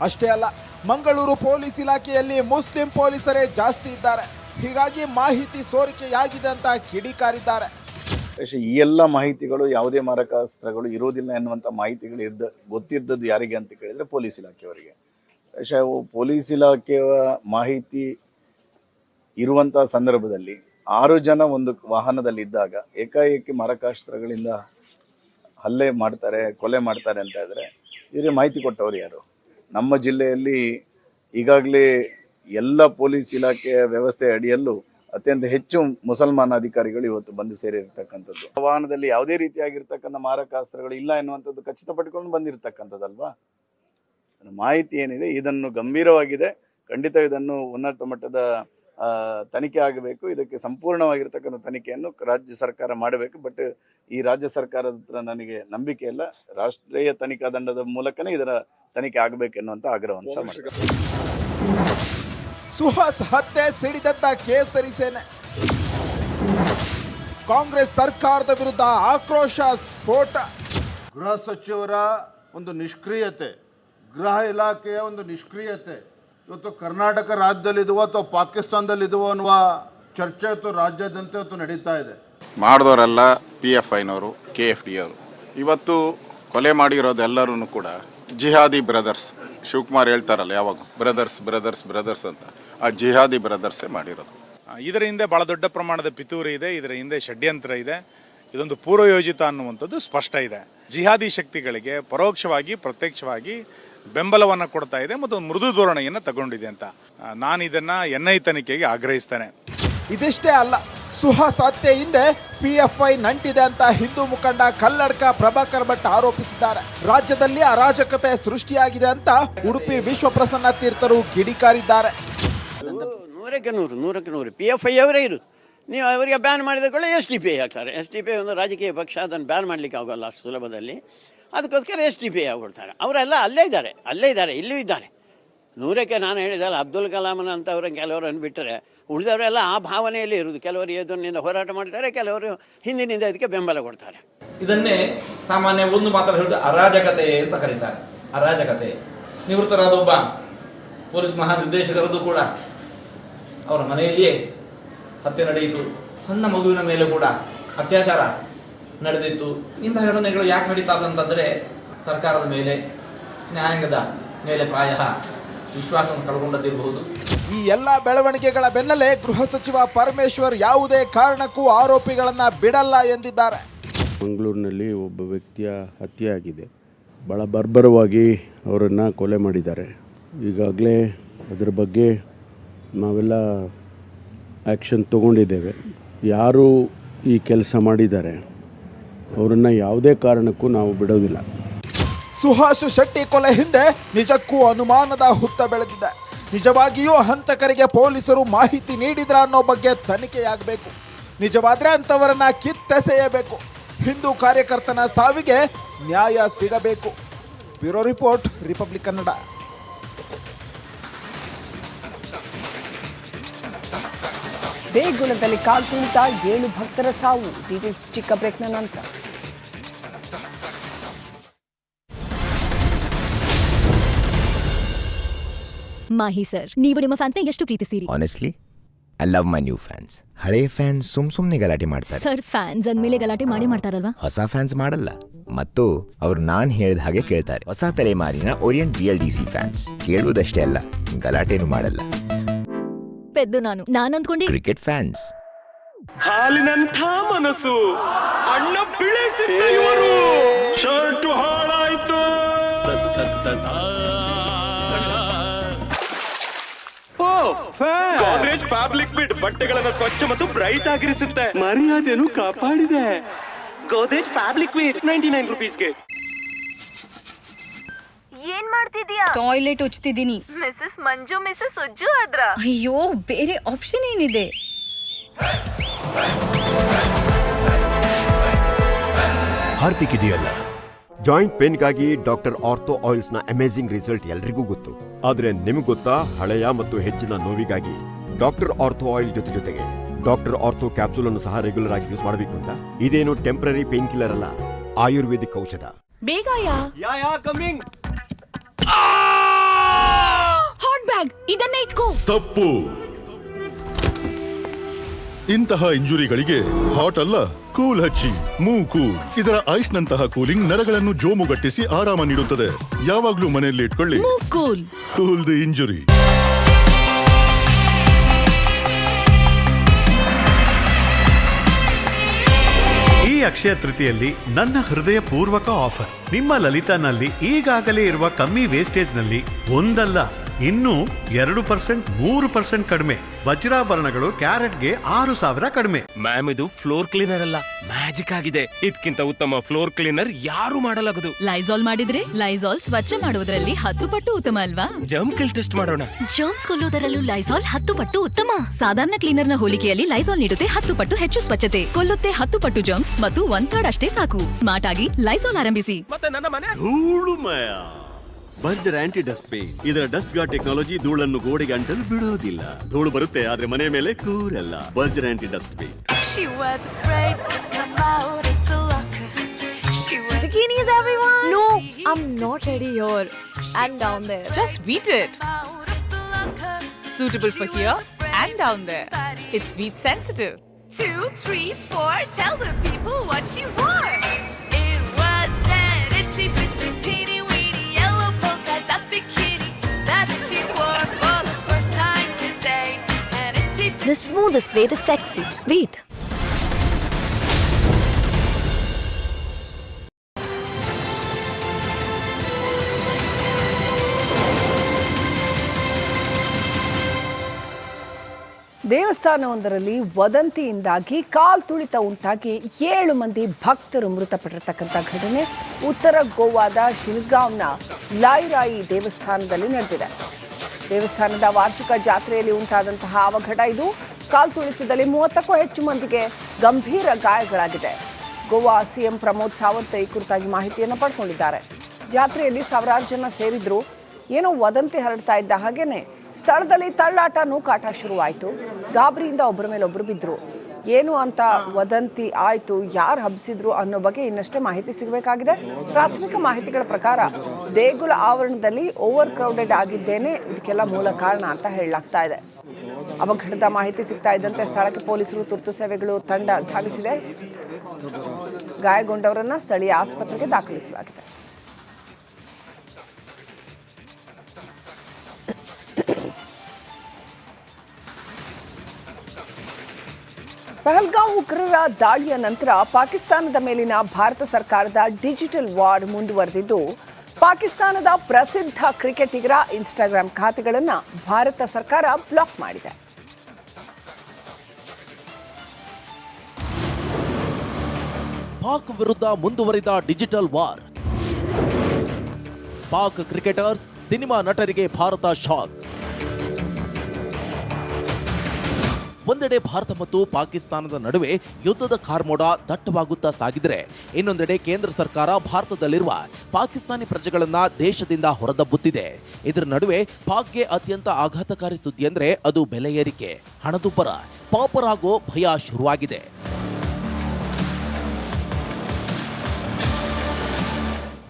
ಅಷ್ಟೇ ಅಲ್ಲ, ಮಂಗಳೂರು ಪೊಲೀಸ್ ಇಲಾಖೆಯಲ್ಲಿ ಮುಸ್ಲಿಂ ಪೊಲೀಸರೇ ಜಾಸ್ತಿ ಇದ್ದಾರೆ. ಹೀಗಾಗಿ ಮಾಹಿತಿ ಸೋರಿಕೆಯಾಗಿದೆ ಅಂತ ಕಿಡಿಕಾರಿದ್ದಾರೆ. ಅವಕಾಶ ಈ ಎಲ್ಲ ಮಾಹಿತಿಗಳು ಯಾವುದೇ ಮಾರಕಾಸ್ತ್ರಗಳು ಇರೋದಿಲ್ಲ ಎನ್ನುವಂಥ ಮಾಹಿತಿಗಳು ಇದ್ದ, ಗೊತ್ತಿದ್ದದ್ದು ಯಾರಿಗೆ ಅಂತ ಕೇಳಿದರೆ ಪೊಲೀಸ್ ಇಲಾಖೆಯವರಿಗೆ. ಬಹುಶಃ ಪೊಲೀಸ್ ಇಲಾಖೆಯ ಮಾಹಿತಿ ಇರುವಂಥ ಸಂದರ್ಭದಲ್ಲಿ ಆರು ಜನ ಒಂದು ವಾಹನದಲ್ಲಿದ್ದಾಗ ಏಕಾಏಕಿ ಮಾರಕಾಸ್ತ್ರಗಳಿಂದ ಹಲ್ಲೆ ಮಾಡ್ತಾರೆ, ಕೊಲೆ ಮಾಡ್ತಾರೆ ಅಂತ ಹೇಳಿದ್ರೆ ಇವರಿಗೆ ಮಾಹಿತಿ ಕೊಟ್ಟವರು ಯಾರು? ನಮ್ಮ ಜಿಲ್ಲೆಯಲ್ಲಿ ಈಗಾಗಲೇ ಎಲ್ಲ ಪೊಲೀಸ್ ಇಲಾಖೆಯ ವ್ಯವಸ್ಥೆ ಅಡಿಯಲ್ಲೂ ಅತ್ಯಂತ ಹೆಚ್ಚು ಮುಸಲ್ಮಾನ ಅಧಿಕಾರಿಗಳು ಇವತ್ತು ಬಂದು ಸೇರಿರ್ತಕ್ಕಂಥದ್ದು. ವಾಹನದಲ್ಲಿ ಯಾವುದೇ ರೀತಿಯಾಗಿರ್ತಕ್ಕಂಥ ಮಾರಕಾಸ್ತ್ರಗಳು ಇಲ್ಲ ಎನ್ನುವಂಥದ್ದು ಖಚಿತಪಟ್ಟುಕೊಂಡು ಬಂದಿರತಕ್ಕಂಥದ್ದಲ್ವಾ? ಮಾಹಿತಿ ಏನಿದೆ? ಇದನ್ನು ಗಂಭೀರವಾಗಿದೆ. ಖಂಡಿತ ಇದನ್ನು ಉನ್ನತ ಮಟ್ಟದ ತನಿಖೆ ಆಗಬೇಕು. ಇದಕ್ಕೆ ಸಂಪೂರ್ಣವಾಗಿರ್ತಕ್ಕಂಥ ತನಿಖೆಯನ್ನು ರಾಜ್ಯ ಸರ್ಕಾರ ಮಾಡಬೇಕು. ಬಟ್ ಈ ರಾಜ್ಯ ಸರ್ಕಾರದ ಹತ್ರ ನನಗೆ ನಂಬಿಕೆ ಇಲ್ಲ. ರಾಷ್ಟ್ರೀಯ ತನಿಖಾ ದಂಡದ ಮೂಲಕನೇ ಇದರ ತನಿಖೆ ಆಗಬೇಕೆನ್ನುವಂಥ ಆಗ್ರಹವನ್ನು ಸಹ ಸುಹಾಸ್ ಹತ್ಯೆ ಸಿಡಿದಂತ ಕೇಸರಿ ಸೇನೆ. ಕಾಂಗ್ರೆಸ್ ಸರ್ಕಾರದ ವಿರುದ್ಧ ಆಕ್ರೋಶ ಸ್ಫೋಟ. ಗೃಹ ಸಚಿವರ ಒಂದು ನಿಷ್ಕ್ರಿಯತೆ ಗೃಹ ಇಲಾಖೆಯ ಒಂದು ನಿಷ್ಕ್ರಿಯತೆ ಇವತ್ತು ಕರ್ನಾಟಕ ರಾಜ್ಯದಲ್ಲಿದುವ ಅಥವಾ ಪಾಕಿಸ್ತಾನದಲ್ಲಿದುವ ಅನ್ನುವ ಚರ್ಚೆ ಅಥವಾ ರಾಜ್ಯಾದ್ಯಂತ ಇವತ್ತು ನಡೀತಾ ಇದೆ. ಮಾಡಿದವರೆಲ್ಲ ಪಿ ಎಫ್ ಐನವರು ಕೆ ಎಫ್ ಡಿ ಅವರು. ಇವತ್ತು ಕೊಲೆ ಮಾಡಿರೋದೆಲ್ಲರೂ ಕೂಡ ಜಿಹಾದಿ ಬ್ರದರ್ಸ್. ಶಿವಕುಮಾರ್ ಹೇಳ್ತಾರಲ್ಲ ಯಾವಾಗ? ಬ್ರದರ್ಸ್ ಬ್ರದರ್ಸ್ ಬ್ರದರ್ಸ್ ಅಂತ. ಆ ಜಿಹಾದಿ ಬ್ರದರ್ಸೇ ಮಾಡಿರೋದು. ಇದರ ಹಿಂದೆ ಬಹಳ ದೊಡ್ಡ ಪ್ರಮಾಣದ ಪಿತೂರಿ ಇದೆ ಇದರ ಹಿಂದೆ ಷಡ್ಯಂತ್ರ ಇದೆ. ಇದೊಂದು ಪೂರ್ವಯೋಜಿತ ಅನ್ನುವಂಥದ್ದು ಸ್ಪಷ್ಟ ಇದೆ. ಜಿಹಾದಿ ಶಕ್ತಿಗಳಿಗೆ ಪರೋಕ್ಷವಾಗಿ ಪ್ರತ್ಯಕ್ಷವಾಗಿ ಬೆಂಬಲವನ್ನು ಕೊಡ್ತಾ ಇದೆ ಮತ್ತು ಒಂದು ಮೃದು ಧೋರಣೆಯನ್ನು ತಗೊಂಡಿದೆ ಅಂತ. ನಾನು ಇದನ್ನ ಎನ್ ಐ ತನಿಖೆಗೆ ಆಗ್ರಹಿಸ್ತೇನೆ. ಇದಿಷ್ಟೇ ಅಲ್ಲ ಸುಹಾ ಸಾತ್ಯ ಹಿಂದೆ ಪಿಎಫ್ಐ ನಂಟಿದೆ ಅಂತ ಹಿಂದೂ ಮುಖಂಡ ಕಲ್ಲಡ್ಕ ಪ್ರಭಾಕರ್ ಭಟ್ ಆರೋಪಿಸಿದ್ದಾರೆ. ರಾಜ್ಯದಲ್ಲಿ ಅರಾಜಕತೆ ಸೃಷ್ಟಿಯಾಗಿದೆ ಅಂತ ಉಡುಪಿ ವಿಶ್ವಪ್ರಸನ್ನ ತೀರ್ಥರು ಕಿಡಿಕಾರಿದ್ದಾರೆ. ನೂರಕ್ಕೆ ನೂರು ನೂರಕ್ಕೆ ನೂರು. ಪಿ ಎಫ್ ಐ ಅವರೇ ಇರು ನೀವು ಅವರಿಗೆ ಬ್ಯಾನ್ ಮಾಡಿದ ಕೂಡ ಎಸ್ ಟಿ ಪಿ ಐ ಹಾಕ್ತಾರೆ. ಎಸ್ ಟಿ ಪಿ ಐ ಒಂದು ರಾಜಕೀಯ ಪಕ್ಷ, ಅದನ್ನು ಬ್ಯಾನ್ ಮಾಡಲಿಕ್ಕೆ ಆಗೋಲ್ಲ ಅಷ್ಟು ಸುಲಭದಲ್ಲಿ. ಅದಕ್ಕೋಸ್ಕರ ಎಸ್ ಟಿ ಪಿ ಐ ಆಗ್ಬಿಡ್ತಾರೆ. ಅವರೆಲ್ಲ ಅಲ್ಲೇ ಇದ್ದಾರೆ ಅಲ್ಲೇ ಇದ್ದಾರೆ, ಇಲ್ಲೂ ಇದ್ದಾರೆ. ನೂರಕ್ಕೆ ನಾನು ಹೇಳಿದಲ್ಲ ಅಬ್ದುಲ್ ಕಲಾಮನ ಅಂತವ್ರ ಕೆಲವರನ್ನು ಬಿಟ್ಟರೆ ಉಳಿದವರೆಲ್ಲ ಆ ಭಾವನೆಯಲ್ಲಿ ಇರುವುದು ಕೆಲವರು ಎದುರಿನಿಂದ ಹೋರಾಟ ಮಾಡ್ತಾರೆ, ಕೆಲವರು ಹಿಂದಿನಿಂದ ಇದಕ್ಕೆ ಬೆಂಬಲ ಕೊಡ್ತಾರೆ. ಇದನ್ನೇ ಸಾಮಾನ್ಯ ಒಂದು ಮಾತ್ರ ಹೇಳಿದ, ಅರಾಜಕತೆ ಅಂತ ಕರೀತಾರೆ. ಅರಾಜಕತೆ. ನಿವೃತ್ತರಾದ ಒಬ್ಬ ಪೊಲೀಸ್ ಮಹಾನಿರ್ದೇಶಕರದ್ದು ಕೂಡ ಅವರ ಮನೆಯಲ್ಲಿಯೇ ಹತ್ಯೆ ನಡೆಯಿತು. ಸಣ್ಣ ಮಗುವಿನ ಮೇಲೆ ಕೂಡ ಅತ್ಯಾಚಾರ ನಡೆದಿತ್ತು. ಇಂತಹ ಘಟನೆಗಳು ಯಾಕೆ ನಡೀತಾ ಅಂತಂದರೆ ಸರ್ಕಾರದ ಮೇಲೆ ನ್ಯಾಯಾಂಗದ ಮೇಲೆ ಪ್ರಾಯ ವಿಶ್ವಾಸವನ್ನು ಕಳ್ಕೊಂಡದ್ದಿರಬಹುದು. ಈ ಎಲ್ಲ ಬೆಳವಣಿಗೆಗಳ ಬೆನ್ನಲ್ಲೇ ಗೃಹ ಸಚಿವ ಪರಮೇಶ್ವರ್ ಯಾವುದೇ ಕಾರಣಕ್ಕೂ ಆರೋಪಿಗಳನ್ನ ಬಿಡಲ್ಲ ಎಂದಿದ್ದಾರೆ. ಮಂಗಳೂರಿನಲ್ಲಿ ಒಬ್ಬ ವ್ಯಕ್ತಿಯ ಹತ್ಯೆಯಾಗಿದೆ. ಬಹಳ ಬರ್ಬರವಾಗಿ ಅವರನ್ನು ಕೊಲೆ ಮಾಡಿದ್ದಾರೆ. ಈಗಾಗಲೇ ಅದರ ಬಗ್ಗೆ ನಾವೆಲ್ಲ ಆ್ಯಕ್ಷನ್ ತಗೊಂಡಿದ್ದೇವೆ. ಯಾರು ಈ ಕೆಲಸ ಮಾಡಿದ್ದಾರೆ, ಅವರನ್ನು ಯಾವುದೇ ಕಾರಣಕ್ಕೂ ನಾವು ಬಿಡೋದಿಲ್ಲ. ಸುಹಾಸ್ ಶೆಟ್ಟಿ ಕೊಲೆ ಹಿಂದೆ ನಿಜಕ್ಕೂ ಅನುಮಾನದ ಹುತ್ತ ಬೆಳೆದಿದೆ. ನಿಜವಾಗಿಯೂ ಹಂತಕರಿಗೆ ಪೊಲೀಸರು ಮಾಹಿತಿ ನೀಡಿದ್ರ ಅನ್ನೋ ಬಗ್ಗೆ ತನಿಖೆಯಾಗಬೇಕು. ನಿಜವಾದ್ರೆ ಅಂಥವರನ್ನ ಕಿತ್ತೆಸೆಯಬೇಕು. ಹಿಂದೂ ಕಾರ್ಯಕರ್ತನ ಸಾವಿಗೆ ನ್ಯಾಯ ಸಿಗಬೇಕು. Bureau report, Republic Kannada. ದೇಗುಲದಲ್ಲಿ ಕಾಲ್ ತುಳಿತ ಏಳು ಭಕ್ತರ ಸಾವು. ಡೀಟೇಲ್ಸ್ ಚಿಕ್ಕ ಬ್ರೇಕ್ನ ನಂತರ. ಮಾಹಿ ಸರ್ ನೀವು ನಿಮ್ಮ ಫ್ಯಾನ್ಸ್ ಎಷ್ಟು ಪ್ರೀತಿಸ್ತೀರಿ? Honestly I love my new fans ಹಳೆ ಫ್ಯಾನ್ಸ್ ಸುಮ್ ಸುಮ್ನೆ ಗಲಾಟೆ ಮಾಡ್ತಾರೆ. ಸರ್ ಫ್ಯಾನ್ಸ್ ಅಂದ್ಮೇಲೆ ಗಲಾಟೆ ಮಾಡಿ ಮಾಡ್ತಾರಲ್ವಾ? ಹೊಸ ಫ್ಯಾನ್ಸ್ ಮಾಡಲ್ಲ. ಮತ್ತು ಅವರು ನಾನ್ ಹೇಳಿದ ಹಾಗೆ ಕೇಳ್ತಾರೆ. ಹೊಸ ತಲೆಮಾರಿನ Orient DL D C fans ಕೇಳುವುದಷ್ಟೇ ಅಲ್ಲ ಗಲಾಟೆನೂ ಮಾಡಲ್ಲ. ಪೆದ್ದು ನಾನು. ನಾನು ಅಂದ್ಕೊಂಡೆ ಕ್ರಿಕೆಟ್ ಫ್ಯಾನ್ಸ್ ಹಾಲಿನಂಥ ಮನಸ್ಸು. ಅಣ್ಣ ಬಿಳಿಸಿದ್ದ ಇವರು. ಶರ್ಟ್ ಹಾಳಾಯ್ತು. ಗೋದ್ರೇಜ್ ಫ್ಯಾಬ್ಲಿಕ್ ಬಿಟ್ ಬಟ್ಟೆಗಳನ್ನ ಸ್ವಚ್ಛ ಮತ್ತು ಬ್ರೈಟ್ ಆಗಿರಿಸುತ್ತೆ. ಮರ್ಯಾದೆನು ಕಾಪಾಡಿದೆ. Godrej fabric bit ninety nine ರುಪೀಸ್ಗೆ. ಮಾಡ್ತಿದ್ಯಾ? ಟಾಯ್ಲೆಟ್ ಉಚ್ತಿದ್ದೀನಿ ಮಿಸಸ್ ಮಂಜು ಮಿಸಸ್ ಉಜ್ಜು ಆದ್ರ ಅಯ್ಯೋ ಬೇರೆ ಆಪ್ಷನ್ ಏನಿದೆ? ಹಾರ್ಪಿಕ್ ಇದೆಯಲ್ಲ? ಜಾಯಿಂಟ್ ಪೇನ್ಗಾಗಿ ಡಾಕ್ಟರ್ ಆರ್ಥೋ ಆಯಿಲ್ಸ್ನ ಅಮೇಜಿಂಗ್ ರಿಸಲ್ಟ್ ಎಲ್ರಿಗೂ ಗೊತ್ತು. ಆದ್ರೆ ನಿಮ್ಗೆ ಗೊತ್ತಾ? ಹಳೆಯ ಮತ್ತು ಹೆಚ್ಚಿನ ನೋವಿಗಾಗಿ. ಡಾಕ್ಟರ್ ಆರ್ಥೋ ಆಯಿಲ್ ಜೊತೆ ಜೊತೆಗೆ ಡಾಕ್ಟರ್ ಆರ್ಥೋ ಕ್ಯಾಪ್ಸೂಲ್ ಅನ್ನು ಸಹ ರೆಗ್ಯುಲರ್ ಆಗಿ ಯೂಸ್ ಮಾಡಬೇಕು ಅಂತ. ಇದೇನು ಟೆಂಪ್ರರಿ ಪೇನ್ ಕಿಲ್ಲರ್ ಅಲ್ಲ. ಆಯುರ್ವೇದಿಕ್ ಔಷಧ. ಬೇಗ ಹಾಟ್ ಬ್ಯಾಗ್ ಇದನ್ನೇ ಇಟ್ಕೋ. ತಪ್ಪು. ಇಂತಹ ಇಂಜುರಿಗಳಿಗೆ ಹಾಟ್ ಅಲ್ಲ ಕೂಲ್ ಹಚ್ಚಿ ಮೂ ಕೂಲ್ ಇದರ ಐಸ್ ನಂತಹ ಕೂಲಿಂಗ್ ನರಗಳನ್ನು ಜೋಮುಗಟ್ಟಿಸಿ ಆರಾಮ ನೀಡುತ್ತದೆ. ಯಾವಾಗ್ಲೂ ಮನೆಯಲ್ಲಿ ಇಟ್ಕೊಳ್ಳಿ. Cool cool. The injury. ಈ ಅಕ್ಷಯ ತೃತೀಯಲ್ಲಿ ನನ್ನ ಹೃದಯ ಪೂರ್ವಕ ಆಫರ್. ನಿಮ್ಮ ಲಲಿತಾನಲ್ಲಿ ಈಗಾಗಲೇ ಇರುವ ಕಮ್ಮಿ ವೇಸ್ಟೇಜ್ನಲ್ಲಿ ಒಂದಲ್ಲ. ಇನ್ನು ಎರಡು ಪರ್ಸೆಂಟ್ ಮೂರು ಪರ್ಸೆಂಟ್ ಕಡಿಮೆ. ವಜ್ರಾಭರಣಗಳು ಕ್ಯಾರೆಟ್ಗೆ ಆರು ಸಾವಿರ ಕಡಿಮೆ. ಮ್ಯಾಮ್ ಇದು ಫ್ಲೋರ್ ಕ್ಲೀನರ್ ಅಲ್ಲ. ಮ್ಯಾಜಿಕ್ ಆಗಿದೆ. ಇದಕ್ಕಿಂತ ಉತ್ತಮ ಫ್ಲೋರ್ ಕ್ಲೀನರ್ ಯಾರು ಮಾಡಲಾಗದು. ಲೈಸಾಲ್ ಮಾಡಿದ್ರೆ ಲೈಸಾಲ್ ಸ್ವಚ್ಛ ಮಾಡುವುದರಲ್ಲಿ ಹತ್ತು ಪಟ್ಟು ಉತ್ತಮ ಅಲ್ವಾ? ಜಮ್ ಕಿಲ್ ಟೆಸ್ಟ್ ಮಾಡೋಣ. ಜರ್ಮ್ಸ್ ಕೊಲ್ಲುವುದರಲ್ಲೂ ಲೈಸಾಲ್ ಹತ್ತು ಪಟ್ಟು ಉತ್ತಮ. ಸಾಧಾರಣ ಕ್ಲೀನರ್ನ ಹೋಲಿಕೆಯಲ್ಲಿ ಲೈಸಾಲ್ ನೀಡುತ್ತೆ ಹತ್ತು ಪಟ್ಟು ಹೆಚ್ಚು ಸ್ವಚ್ಛತೆ. ಕೊಲ್ಲುತ್ತೆ ಹತ್ತು ಪಟ್ಟು ಜರ್ಮ್ಸ್ ಮತ್ತು ಒನ್ ಥರ್ಡ್ ಅಷ್ಟೇ ಸಾಕು. ಸ್ಮಾರ್ಟ್ ಆಗಿ ಲೈಸಾಲ್ ಆರಂಭಿಸಿ. ಮತ್ತೆ ನನ್ನ ಮನೆ? ಧೂಳುಮಯ ಬಂಜರ್ ಆಂಟಿ ಡಸ್ಟ್ ಪೇಂಟ್ ಇದರ ಡಸ್ಟ್ ಗಾರ್ಡ್ ಟೆಕ್ನಾಲಜಿ ಧೂಳನ್ನು ಗೋಡೆಗೆ ಅಂಟಲು ಬಿಡೋದಿಲ್ಲ ಧೂಳು ಬರುತ್ತೆ ಆದ್ರೆ ಮನೆ ಮೇಲೆ ಕೂರಲ್ಲ Berger anti dust paint She was afraid to come out of the locker. She was bikinis, everyone. No, I'm not ready here and down there. Just beat it. Suitable for here and down there. It's beat sensitive. Two, three, four. Tell the people what she wore. The smoothest way to sexy. Wait. ದೇವಸ್ಥಾನವೊಂದರಲ್ಲಿ ವದಂತಿಯಿಂದಾಗಿ ಕಾಲ್ ತುಳಿತ ಉಂಟಾಗಿ ಏಳು ಮಂದಿ ಭಕ್ತರು ಮೃತಪಟ್ಟಿರತಕ್ಕಂಥ ಘಟನೆ ಉತ್ತರ ಗೋವಾದ ಶಿಲ್ಗಾಂವ್ನ ಲಾಯ್ರಾಯಿ ದೇವಸ್ಥಾನದಲ್ಲಿ ನಡೆದಿದೆ ದೇವಸ್ಥಾನದ ವಾರ್ಷಿಕ ಜಾತ್ರೆಯಲ್ಲಿ ಉಂಟಾದಂತಹ ಅವಘಡ ಇದು. ಕಾಲ್ ತುಳಿತದಲ್ಲಿ ಮೂವತ್ತಕ್ಕೂ ಹೆಚ್ಚು ಮಂದಿಗೆ ಗಂಭೀರ ಗಾಯಗಳಾಗಿದೆ. ಗೋವಾ ಸಿಎಂ ಪ್ರಮೋದ್ ಸಾವಂತ್ ಈ ಕುರಿತಾಗಿ ಮಾಹಿತಿಯನ್ನು ಪಡ್ಕೊಂಡಿದ್ದಾರೆ. ಜಾತ್ರೆಯಲ್ಲಿ ಸಾವಿರಾರು ಜನ ಸೇರಿದ್ರು. ಏನೋ ವದಂತಿ ಹರಡ್ತಾ ಇದ್ದ ಹಾಗೇನೆ ಸ್ಥಳದಲ್ಲಿ ತಳ್ಳಾಟ ನೂಕಾಟ ಶುರುವಾಯಿತು. ಗಾಬರಿಯಿಂದ ಒಬ್ಬರ ಮೇಲೆ ಒಬ್ಬರು ಬಿದ್ದರು ಏನು ಅಂತ ವದಂತಿ ಆಯಿತು, ಯಾರು ಹಬ್ಸಿದ್ರು ಅನ್ನೋ ಬಗ್ಗೆ ಇನ್ನಷ್ಟೇ ಮಾಹಿತಿ ಸಿಗಬೇಕಾಗಿದೆ. ಪ್ರಾಥಮಿಕ ಮಾಹಿತಿಗಳ ಪ್ರಕಾರ ದೇಗುಲ ಆವರಣದಲ್ಲಿ ಓವರ್ ಕ್ರೌಡೆಡ್ ಆಗಿದ್ದೇನೆ, ಇದಕ್ಕೆಲ್ಲ ಮೂಲ ಕಾರಣ ಅಂತ ಹೇಳಲಾಗ್ತಾ ಇದೆ. ಅವಘಡದ ಮಾಹಿತಿ ಸಿಗ್ತಾ ಇದ್ದಂತೆ ಸ್ಥಳಕ್ಕೆ ಪೊಲೀಸರು ತುರ್ತು ಸೇವೆಗಳು ತಂಡ ಧಾವಿಸಿದೆ. ಗಾಯಗೊಂಡವರನ್ನ ಸ್ಥಳೀಯ ಆಸ್ಪತ್ರೆಗೆ ದಾಖಲಿಸಲಾಗಿದೆ. ಪಹಲ್ಗಾಂವ್ ಉಗ್ರರ ದಾಳಿಯ ನಂತರ ಪಾಕಿಸ್ತಾನದ ಮೇಲಿನ ಭಾರತ ಸರ್ಕಾರದ ಡಿಜಿಟಲ್ ವಾರ್ ಮುಂದುವರೆದಿದ್ದು, ಪಾಕಿಸ್ತಾನದ ಪ್ರಸಿದ್ಧ ಕ್ರಿಕೆಟಿಗರ ಇನ್ಸ್ಟಾಗ್ರಾಂ ಖಾತೆಗಳನ್ನು ಭಾರತ ಸರ್ಕಾರ ಬ್ಲಾಕ್ ಮಾಡಿದೆ. ಪಾಕ್ ವಿರುದ್ಧ ಮುಂದುವರಿದ digital war. Pak cricketers, cinema ನಟರಿಗೆ Bharat shock. ಒಂದೆಡೆ ಭಾರತ ಮತ್ತು ಪಾಕಿಸ್ತಾನದ ನಡುವೆ ಯುದ್ಧದ ಕಾರ್ಮೋಡ ದಟ್ಟವಾಗುತ್ತಾ ಸಾಗಿದರೆ, ಇನ್ನೊಂದೆಡೆ ಕೇಂದ್ರ ಸರ್ಕಾರ ಭಾರತದಲ್ಲಿರುವ ಪಾಕಿಸ್ತಾನಿ ಪ್ರಜೆಗಳನ್ನ ದೇಶದಿಂದ ಹೊರದಬ್ಬುತ್ತಿದೆ. ಇದರ ನಡುವೆ ಪಾಕ್ಗೆ ಅತ್ಯಂತ ಆಘಾತಕಾರಿ ಸುದ್ದಿ ಅಂದರೆ ಅದು ಬೆಲೆ ಏರಿಕೆ, ಹಣದುಬ್ಬರ, ಪಾಪರಾಗೋ ಭಯ ಶುರುವಾಗಿದೆ.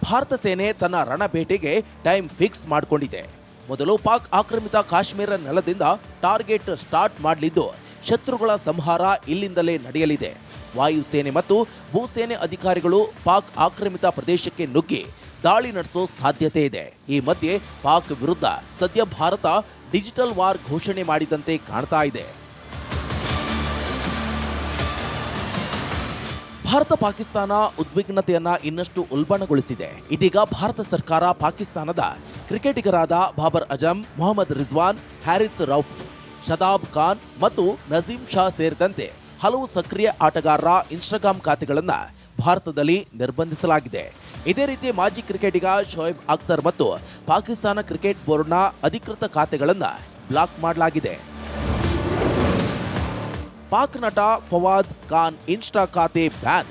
ಭಾರತ ಸೇನೆ ತನ್ನ ರಣಬೇಟೆಗೆ ಟೈಮ್ ಫಿಕ್ಸ್ ಮಾಡಿಕೊಂಡಿದೆ. ಮೊದಲು ಪಾಕ್ ಆಕ್ರಮಿತ ಕಾಶ್ಮೀರ ನೆಲದಿಂದ ಟಾರ್ಗೆಟ್ ಸ್ಟಾರ್ಟ್ ಮಾಡಲಿದ್ದು, ಶತ್ರುಗಳ ಸಂಹಾರ ಇಲ್ಲಿಂದಲೇ ನಡೆಯಲಿದೆ. ವಾಯುಸೇನೆ ಮತ್ತು ಭೂಸೇನೆ ಅಧಿಕಾರಿಗಳು ಪಾಕ್ ಆಕ್ರಮಿತ ಪ್ರದೇಶಕ್ಕೆ ನುಗ್ಗಿ ದಾಳಿ ನಡೆಸೋ ಸಾಧ್ಯತೆ ಇದೆ. ಈ ಮಧ್ಯೆ ಪಾಕ್ ವಿರುದ್ಧ ಸದ್ಯ ಭಾರತ ಡಿಜಿಟಲ್ ವಾರ್ ಘೋಷಣೆ ಮಾಡಿದಂತೆ ಕಾಣ್ತಾ ಇದೆ. ಭಾರತ ಪಾಕಿಸ್ತಾನ ಉದ್ವಿಗ್ನತೆಯನ್ನ ಇನ್ನಷ್ಟು ಉಲ್ಬಣಗೊಳಿಸಿದೆ. ಇದೀಗ ಭಾರತ ಸರ್ಕಾರ ಪಾಕಿಸ್ತಾನದ ಕ್ರಿಕೆಟಿಗರಾದ ಬಾಬರ್ ಅಜಂ, ಮೊಹಮ್ಮದ್ ರಿಜ್ವಾನ್, ಹ್ಯಾರಿಸ್ ರೌಫ್, ಶದಾಬ್ ಖಾನ್ ಮತ್ತು ನಜೀಂ ಶಾ ಸೇರಿದಂತೆ ಹಲವು ಸಕ್ರಿಯ ಆಟಗಾರರ ಇನ್ಸ್ಟಾಗ್ರಾಮ್ ಖಾತೆಗಳನ್ನ ಭಾರತದಲ್ಲಿ ನಿರ್ಬಂಧಿಸಲಾಗಿದೆ. ಇದೇ ರೀತಿ ಮಾಜಿ ಕ್ರಿಕೆಟಿಗ ಶೋಯಬ್ ಅಖ್ತರ್ ಮತ್ತು ಪಾಕಿಸ್ತಾನ ಕ್ರಿಕೆಟ್ ಬೋರ್ಡ್ನ ಅಧಿಕೃತ ಖಾತೆಗಳನ್ನು ಬ್ಲಾಕ್ ಮಾಡಲಾಗಿದೆ. ಪಾಕ್ ನಟ ಫವಾದ್ ಖಾನ್ ಇನ್ಸ್ಟಾ ಖಾತೆ ಬ್ಯಾನ್.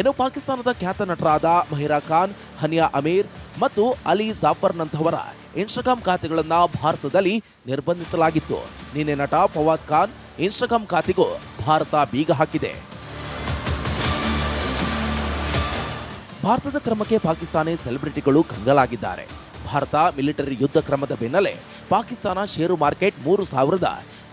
ಇನ್ನು ಪಾಕಿಸ್ತಾನದ ಖ್ಯಾತ ನಟರಾದ ಮಹಿರಾ ಖಾನ್, ಹನಿಯಾ ಅಮೀರ್ ಮತ್ತು ಅಲಿ ಜಾಫರ್ನಂತಹವರ ಇನ್ಸ್ಟಾಗ್ರಾಮ್ ಖಾತೆಗಳನ್ನು ಭಾರತದಲ್ಲಿ ನಿರ್ಬಂಧಿಸಲಾಗಿತ್ತು. ನಿನ್ನೆ ನಟ ಫವಾದ್ ಖಾನ್ ಇನ್ಸ್ಟಾಗ್ರಾಮ್ ಖಾತೆಗೂ ಭಾರತ ಬೀಗ ಹಾಕಿದೆ. ಭಾರತದ ಕ್ರಮಕ್ಕೆ ಪಾಕಿಸ್ತಾನಿ ಸೆಲೆಬ್ರಿಟಿಗಳು ಕಂಗಲಾಗಿದ್ದಾರೆ. ಭಾರತ ಮಿಲಿಟರಿ ಯುದ್ಧ ಕ್ರಮದ ಬೆನ್ನಲ್ಲೇ ಪಾಕಿಸ್ತಾನ ಷೇರು ಮಾರ್ಕೆಟ್ ಮೂರು ಸಾವಿರದ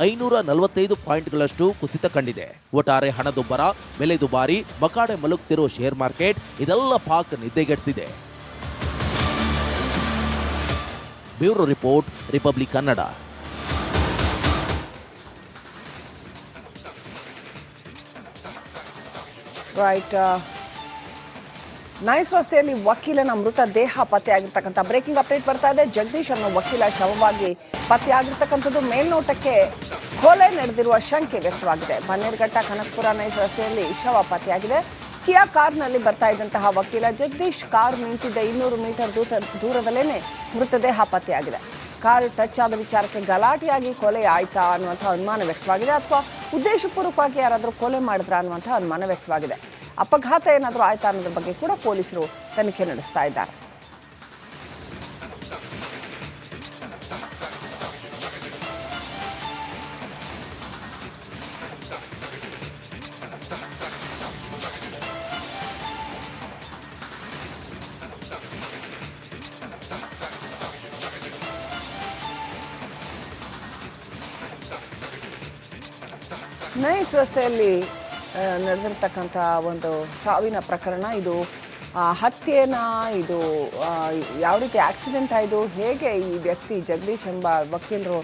ಐನೂರ ನಲವತ್ತೈದು ಪಾಯಿಂಟ್ಗಳಷ್ಟು ಕುಸಿತ ಕಂಡಿದೆ. ಒಟ್ಟಾರೆ ಹಣದುಬ್ಬರ ಬೆಲೆ ದುಬಾರಿ ಮಕಾಡೆ ಮಲುಕ್ತಿರೋ ಶೇರ್ ಮಾರ್ಕೆಟ್ ಇದೆಲ್ಲ Pak ನಿದ್ದೆಗೆಡಿಸಿದೆ. Bureau report, Republic Kannada. Right NICE ರಸ್ತೆಯಲ್ಲಿ ವಕೀಲನ ಮೃತ ದೇಹ ಪತ್ತೆಯಾಗಿರ್ತಕ್ಕಂಥ ಬ್ರೇಕಿಂಗ್ ಅಪ್ಡೇಟ್ ಬರ್ತಾ ಇದೆ. ಜಗದೀಶ್ ಅನ್ನೋ ವಕೀಲ ಶವವಾಗಿ ಪತ್ತೆಯಾಗಿರ್ತಕ್ಕಂಥದ್ದು ಮೇಲ್ನೋಟಕ್ಕೆ ಕೊಲೆ ನಡೆದಿರುವ ಶಂಕೆ ವ್ಯಕ್ತವಾಗಿದೆ. ಬನ್ನೇರ್ಘಟ್ಟ ಕನಕಪುರ ನೈಸ್ ರಸ್ತೆಯಲ್ಲಿ ಶವ ಪತ್ತೆಯಾಗಿದೆ. ಕಿಯಾ ಕಾರ್ನಲ್ಲಿ ಬರ್ತಾ ಇದ್ದಂತಹ ವಕೀಲ ಜಗದೀಶ್ ಕಾರ್ ನಿಂತಿದ್ದ ಇನ್ನೂರು ಮೀಟರ್ ದೂರ ದೂರದಲ್ಲೇನೆ ಮೃತದೇಹ ಪತ್ತೆಯಾಗಿದೆ. ಕಾರ್ ಟಚ್ ಆದ ವಿಚಾರಕ್ಕೆ ಗಲಾಟೆಯಾಗಿ ಕೊಲೆ ಆಯ್ತಾ ಅನ್ನುವಂಥ ಅನುಮಾನ ವ್ಯಕ್ತವಾಗಿದೆ. ಅಥವಾ ಉದ್ದೇಶಪೂರ್ವಕವಾಗಿ ಯಾರಾದರೂ ಕೊಲೆ ಮಾಡಿದ್ರಾ ಅನ್ನುವಂಥ ಅನುಮಾನ ವ್ಯಕ್ತವಾಗಿದೆ. ಅಪಘಾತ ಏನಾದರೂ ಆಯ್ತಾ ಅನ್ನೋದ್ರ ಬಗ್ಗೆ ಕೂಡ ಪೊಲೀಸರು ತನಿಖೆ ನಡೆಸ್ತಾ ಇದ್ದಾರೆ. ನೈಸ್ ರಸ್ತೆಯಲ್ಲಿ ನಡೆದಿರ್ತಕ್ಕಂಥ ಒಂದು ಸಾವಿನ ಪ್ರಕರಣ ಇದು. ಹತ್ಯೆನ ಇದು ಯಾವ ರೀತಿ ಆಕ್ಸಿಡೆಂಟ್ ಆಯಿತು ಹೇಗೆ ಈ ವ್ಯಕ್ತಿ ಜಗದೀಶ್ ಎಂಬ ವಕೀಲರು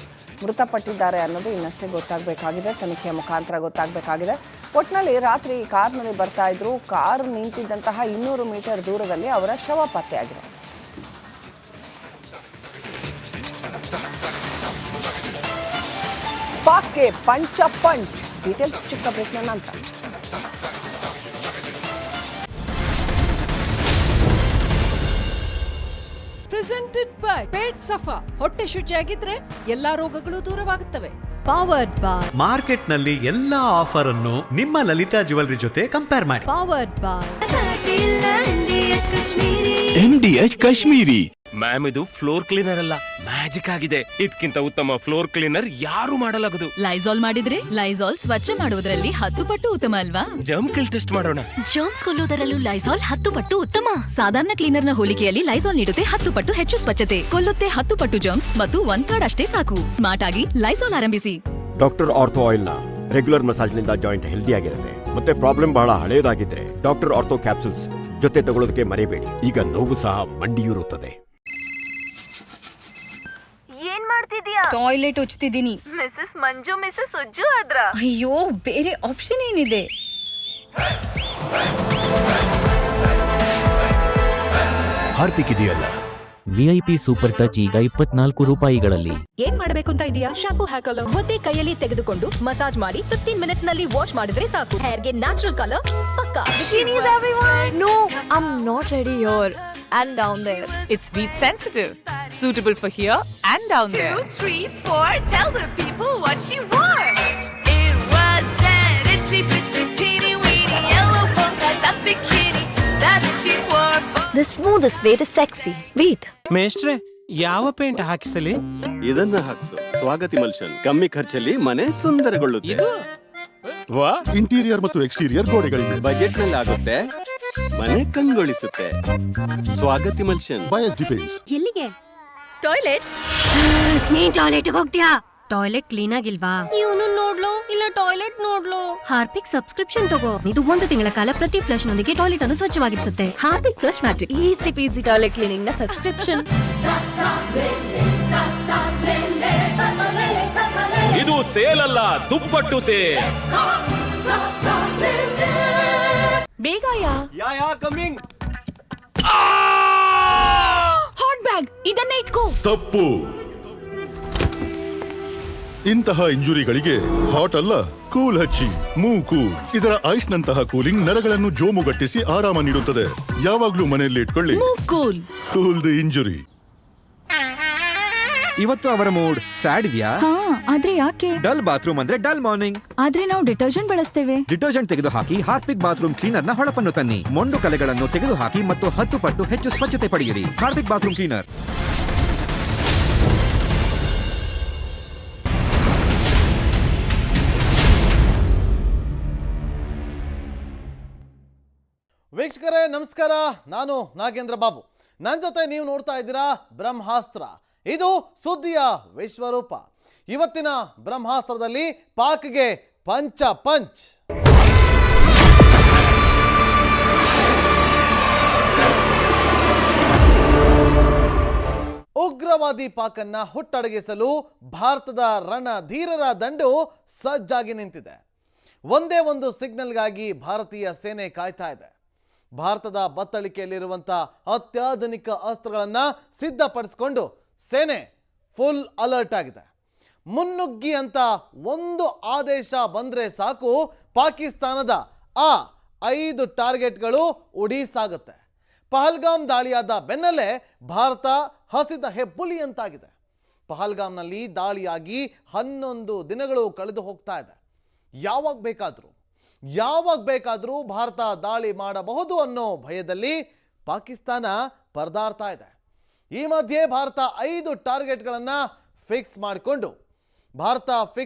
ಮೃತಪಟ್ಟಿದ್ದಾರೆ ಅನ್ನೋದು ಇನ್ನಷ್ಟೇ ಗೊತ್ತಾಗಬೇಕಾಗಿದೆ. ತನಿಖೆಯ ಮುಖಾಂತರ ಗೊತ್ತಾಗಬೇಕಾಗಿದೆ. ಒಟ್ಟಿನಲ್ಲಿ ರಾತ್ರಿ ಕಾರ್ನಲ್ಲಿ ಬರ್ತಾ ಇದ್ರು. ಕಾರು ನಿಂತಿದ್ದಂತಹ ಇನ್ನೂರು ಮೀಟರ್ ದೂರದಲ್ಲಿ ಅವರ ಶವ ಪತ್ತೆಯಾಗಿದೆ. ಪಾಕ್ಗೆ ಪಂಚ ಪಂಚ್. ಡೀಟೇಲ್ಸ್ ಚಿಕ್ಕ ಬ್ರೇಕ್ನ ನಂತರ. ಪ್ರೆಸೆಂಟೆಡ್ ಬೈ ಪೇಟ್ ಸಫಾ ಹೊಟ್ಟೆ ಶುಚಿಯಾಗಿದ್ರೆ ಎಲ್ಲಾ ರೋಗಗಳು ದೂರವಾಗುತ್ತವೆ. ಪವರ್ಡ್ ಮಾರ್ಕೆಟ್ ಮಾರ್ಕೆಟ್ನಲ್ಲಿ ಎಲ್ಲಾ ಆಫರ್ ಅನ್ನು ನಿಮ್ಮ ಲಲಿತಾ ಜುವೆಲ್ರಿ ಜೊತೆ ಕಂಪೇರ್ ಮಾಡಿ. Powered by M D H Kashmiri ma'am ಇದು ಫ್ಲೋರ್ ಕ್ಲೀನರ್ ಅಲ್ಲ. ಮ್ಯಾಜಿಕ್ ಆಗಿದೆ. ಇದಕ್ಕಿಂತ ಉತ್ತಮ ಫ್ಲೋರ್ ಕ್ಲೀನರ್ ಯಾರು ಮಾಡಲಾಗದು. ಲೈಸಾಲ್ ಮಾಡಿದ್ರೆ ಲೈಸಾಲ್ ಸ್ವಚ್ಛ ಮಾಡುವುದರಲ್ಲಿ ಹತ್ತು ಪಟ್ಟು ಉತ್ತಮ ಅಲ್ವಾ? ಜಂಕಿಲ್ ಟೆಸ್ಟ್ ಮಾಡೋಣ. ಜರ್ಮ್ಸ್ ಕೊಲ್ಲುವುದರಲ್ಲೂ ಲೈಸಾಲ್ ಹತ್ತು ಪಟ್ಟು ಉತ್ತಮ. ಸಾಧಾರಣ ಕ್ಲೀನರ್ನ ಹೋಲಿಕೆಯಲ್ಲಿ ಲೈಸಾಲ್ ನೀಡುತ್ತೆ ಹತ್ತು ಪಟ್ಟು ಹೆಚ್ಚು ಸ್ವಚ್ಛತೆ. ಕೊಲ್ಲುತ್ತೆ ಹತ್ತು ಪಟ್ಟು ಜರ್ಮ್ಸ್ ಮತ್ತು ಒನ್ ಕಾರ್ಡ್ ಅಷ್ಟೇ ಸಾಕು. ಸ್ಮಾರ್ಟ್ ಆಗಿ ಲೈಸಾಲ್ ಆರಂಭಿಸಿ. ಡಾಕ್ಟರ್ ಆರ್ಥೋ ನ ರೆಗ್ಯುಲರ್ ಮಸಾಜ್ನಿಂದ ಜಾಯಿಂಟ್ ಹೆಲ್ದಿ ಆಗಿರುತ್ತೆ. ಮತ್ತೆ ಪ್ರಾಬ್ಲಮ್ ಬಹಳ ಹಳೆಯದಾಗಿದ್ರೆ ಡಾಕ್ಟರ್ ಆರ್ಥೋ ಕ್ಯಾಪ್ಸುಲ್ಸ್ ಜೊತೆ ತಗೊಳ್ಳೋದಕ್ಕೆ ಮರೆಯಬೇಡಿ. ಈಗ ನೋವು ಸಹ ಮಂಡಿಯೂರುತ್ತದೆ ಏನ್ ಮಾಡ್ತಿದ್ಯಾ ಟಾಯ್ಲೆಟ್ ಉಚ್ತಿದ್ದೀನಿ ಮಿಸಸ್ ಮಂಜು ಮಿಸಸ್ ಉಜ್ಜು ಆದ್ರ ಅಯ್ಯೋ ಬೇರೆ ಆಪ್ಷನ್ ಏನಿದೆ? ಹಾರ್ಪಿಕ್ ಇದೆಯಲ್ಲ ವಿಐಪಿ ಸೂಪರ್ ಟಚ್ ಈಗ ಇಪ್ಪತ್ನಾಲ್ಕು ರೂಪಾಯಿಗಳಲ್ಲಿ. ಏನ್ ಮಾಡಬೇಕು ಅಂತ ಇದೆಯಾ? ಶಾಂಪೂ ಹಾಕಲು. ಒದ್ದೆ ಕೈಯಲ್ಲಿ ತೆಗೆದುಕೊಂಡು ಮಸಾಜ್ ಮಾಡಿ ಫಿಫ್ಟೀನ್ ಮಿನಿಟ್ಸ್ನಲ್ಲಿ ವಾಶ್ ಮಾಡಿದ್ರೆ ಸಾಕು. ಹೇರ್ಗೆ ನ್ಯಾಚುರಲ್ ಕಲರ್ ಪಕ್ಕಾ. I am not ready here and down there. It's beat sensitive. Suitable for here and down there. Two, three, four. Tell the people what she wore. It was an itsy bitsy teeny weeny yellow polka dot bikini that she wore for. The smoothest way to sexy. Wait. ಮೇಷ್ಟ್ರೆ ಯಾವ paint ಹಾಕಿಸಲಿ ಇದನ್ನ ಹಾಕ್ಸು ಸ್ವಾಗತಿ ಮಲ್ಷನ್ ಕಮ್ಮಿ ಖರ್ಚಲ್ಲಿ ಮನೆ ಸುಂದರಗೊಳ್ಳುತ್ತೆ interior ಮತ್ತು exterior ಗೋಡೆಗಳಿಗೆ ಬಜೆಟ್ನಲ್ಲಿ ಆಗುತ್ತೆ ಮನೆ ಕಂಗೊಳಿಸುತ್ತೆ. ಸ್ವಾಗತಿ ಮಲ್ಷನ್ ಬಯಸ್ ಡಿಪೆಂಡ್ಸ್ ಎಲ್ಲಿಗೆ? ಟಾಯ್ಲೆಟ್. ನೀ ಟಾಯ್ಲೆಟ್ ಹೋಗ್ತೀಯಾ? ಟಾಯ್ಲೆಟ್ ಕ್ಲೀನ್ ಆಗಿಲ್ವಾ? ಇವನು ನೋಡ್ಲೋ ಇಲ್ಲ ಟಾಯ್ಲೆಟ್ ನೋಡ್ಲೋ. ಹಾರ್ಪಿಕ್ ಸಬ್ಸ್ಕ್ರಿಪ್ಷನ್ ತಗೋ. ಇದು ಒಂದು ತಿಂಗಳ ಕಾಲ ಪ್ರತಿ ಫ್ಲಶ್ ನೊಂದಿಗೆ ಟಾಯ್ಲೆಟ್ ಅನ್ನು ಸ್ವಚ್ಛವಾಗಿರಿಸುತ್ತೆ Harpic Flushmatic easy peasy toilet ಕ್ಲೀನಿಂಗ್ನ ಸಬ್ಸ್ಕ್ರಿಪ್ಷನ್. ಇದು ಸೇಲ್ ಅಲ್ಲ ದುಪ್ಪಟ್ಟು ಸೇಲ್. ಬೇಗ yeah. Yeah yeah coming hot bag ಇದನ್ನೇ ಇಟ್ಕೋ. ತಪ್ಪು. ಇಂತಹ ಇಂಜುರಿಗಳಿಗೆ ಹಾಟ್ ಅಲ್ಲ ಕೂಲ್ ಹಚ್ಚಿ ಮೂಕು. ಇದರ ಐಸ್ ನಂತಹ ಕೂಲಿಂಗ್ ನರಗಳನ್ನು ಜೋಮುಗಟ್ಟಿಸಿ ಆರಾಮ ನೀಡುತ್ತದೆ. ಯಾವಾಗ್ಲೂ ಮನೆಯಲ್ಲಿ ಇಟ್ಕೊಳ್ಳಿ. Moov cool cool the injury. ಇವತ್ತು ಅವರ ಮೂಡ್ ಸ್ಯಾಡ್ ಇದೆಯಾ? ಹಾ ಆದ್ರೆ ಯಾಕೆ? ಡಲ್ ಬಾತ್ರೂಮ್ ಅಂದ್ರೆ ಡಲ್ ಮಾರ್ನಿಂಗ್. ಆದ್ರೆ ನಾವು ಡಿಟರ್ಜೆಂಟ್ ಬಳಸ್ತೇವೆ. ಡಿಟರ್ಜೆಂಟ್ ತೆಗೆದು ಹಾಕಿ ಹಾರ್ಪಿಕ್ ಬಾತ್ರೂಮ್ ಕ್ಲೀನರ್ನ ಹೊಳಪನ್ನು ತನ್ನಿ. ಮೊಂಡು ಕಲೆಗಳನ್ನು ತೆಗೆದು ಹಾಕಿ ಮತ್ತು ಹತ್ತು ಪಟ್ಟು ಹೆಚ್ಚು ಸ್ವಚ್ಛತೆ ಪಡೆಯಿರಿ. Harpic bathroom cleaner. ವೀಕ್ಷಕರೇ ನಮಸ್ಕಾರ. ನಾನು ನಾಗೇಂದ್ರ ಬಾಬು. ನನ್ನ ಜೊತೆ ನೀವು ನೋಡ್ತಾ ಇದ್ದೀರಾ ಬ್ರಹ್ಮಾಸ್ತ್ರ. ಇದು ಸುದ್ದಿಯ ವಿಶ್ವರೂಪ. ಇವತ್ತಿನ ಬ್ರಹ್ಮಾಸ್ತ್ರದಲ್ಲಿ ಪಾಕ್ಗೆ ಪಂಚ ಪಂಚ್. ಉಗ್ರವಾದಿ ಪಾಕನ್ನ ಹುಟ್ಟಡಗಿಸಲು ಭಾರತದ ರಣಧೀರರ ದಂಡು ಸಜ್ಜಾಗಿ ನಿಂತಿದೆ. ಒಂದೇ ಒಂದು ಸಿಗ್ನಲ್ಗಾಗಿ ಭಾರತೀಯ ಸೇನೆ ಕಾಯ್ತಾ ಇದೆ. ಭಾರತದ ಬತ್ತಳಿಕೆಯಲ್ಲಿರುವಂಥ ಅತ್ಯಾಧುನಿಕ ಅಸ್ತ್ರಗಳನ್ನು ಸಿದ್ಧಪಡಿಸಿಕೊಂಡು ಸೇನೆ ಫುಲ್ ಅಲರ್ಟ್ ಆಗಿದೆ. ಮುನ್ನುಗ್ಗಿ ಅಂತ ಒಂದು ಆದೇಶ ಬಂದರೆ ಸಾಕು, ಪಾಕಿಸ್ತಾನದ ಆ ಐದು ಟಾರ್ಗೆಟ್ಗಳು ಉಡೀಸಾಗುತ್ತೆ. ಪಹಲ್ಗಾಮ್ ದಾಳಿಯಾದ ಬೆನ್ನಲ್ಲೇ ಭಾರತ ಹಸಿದ ಹೆಬ್ಬುಲಿ ಅಂತಾಗಿದೆ. ಪಹಲ್ಗಾಮ್ನಲ್ಲಿ ದಾಳಿಯಾಗಿ ಹನ್ನೊಂದು ದಿನಗಳು ಕಳೆದು ಹೋಗ್ತಾ ಇದೆ. ಯಾವಾಗ ಬೇಕಾದರೂ ಯಾವಾಗ ಬೇಕಾದರೂ ಭಾರತ ದಾಳಿ ಮಾಡಬಹುದು ಅನ್ನೋ ಭಯದಲ್ಲಿ ಪಾಕಿಸ್ತಾನ ಪರದಾಡ್ತಾ ಇದೆ. ಈ ಮಧ್ಯೆ ಭಾರತ ಐದು ಟಾರ್ಗೆಟ್ಗಳನ್ನು ಫಿಕ್ಸ್ ಮಾಡಿಕೊಂಡು ಭಾರತ ಫಿಕ್ಸ್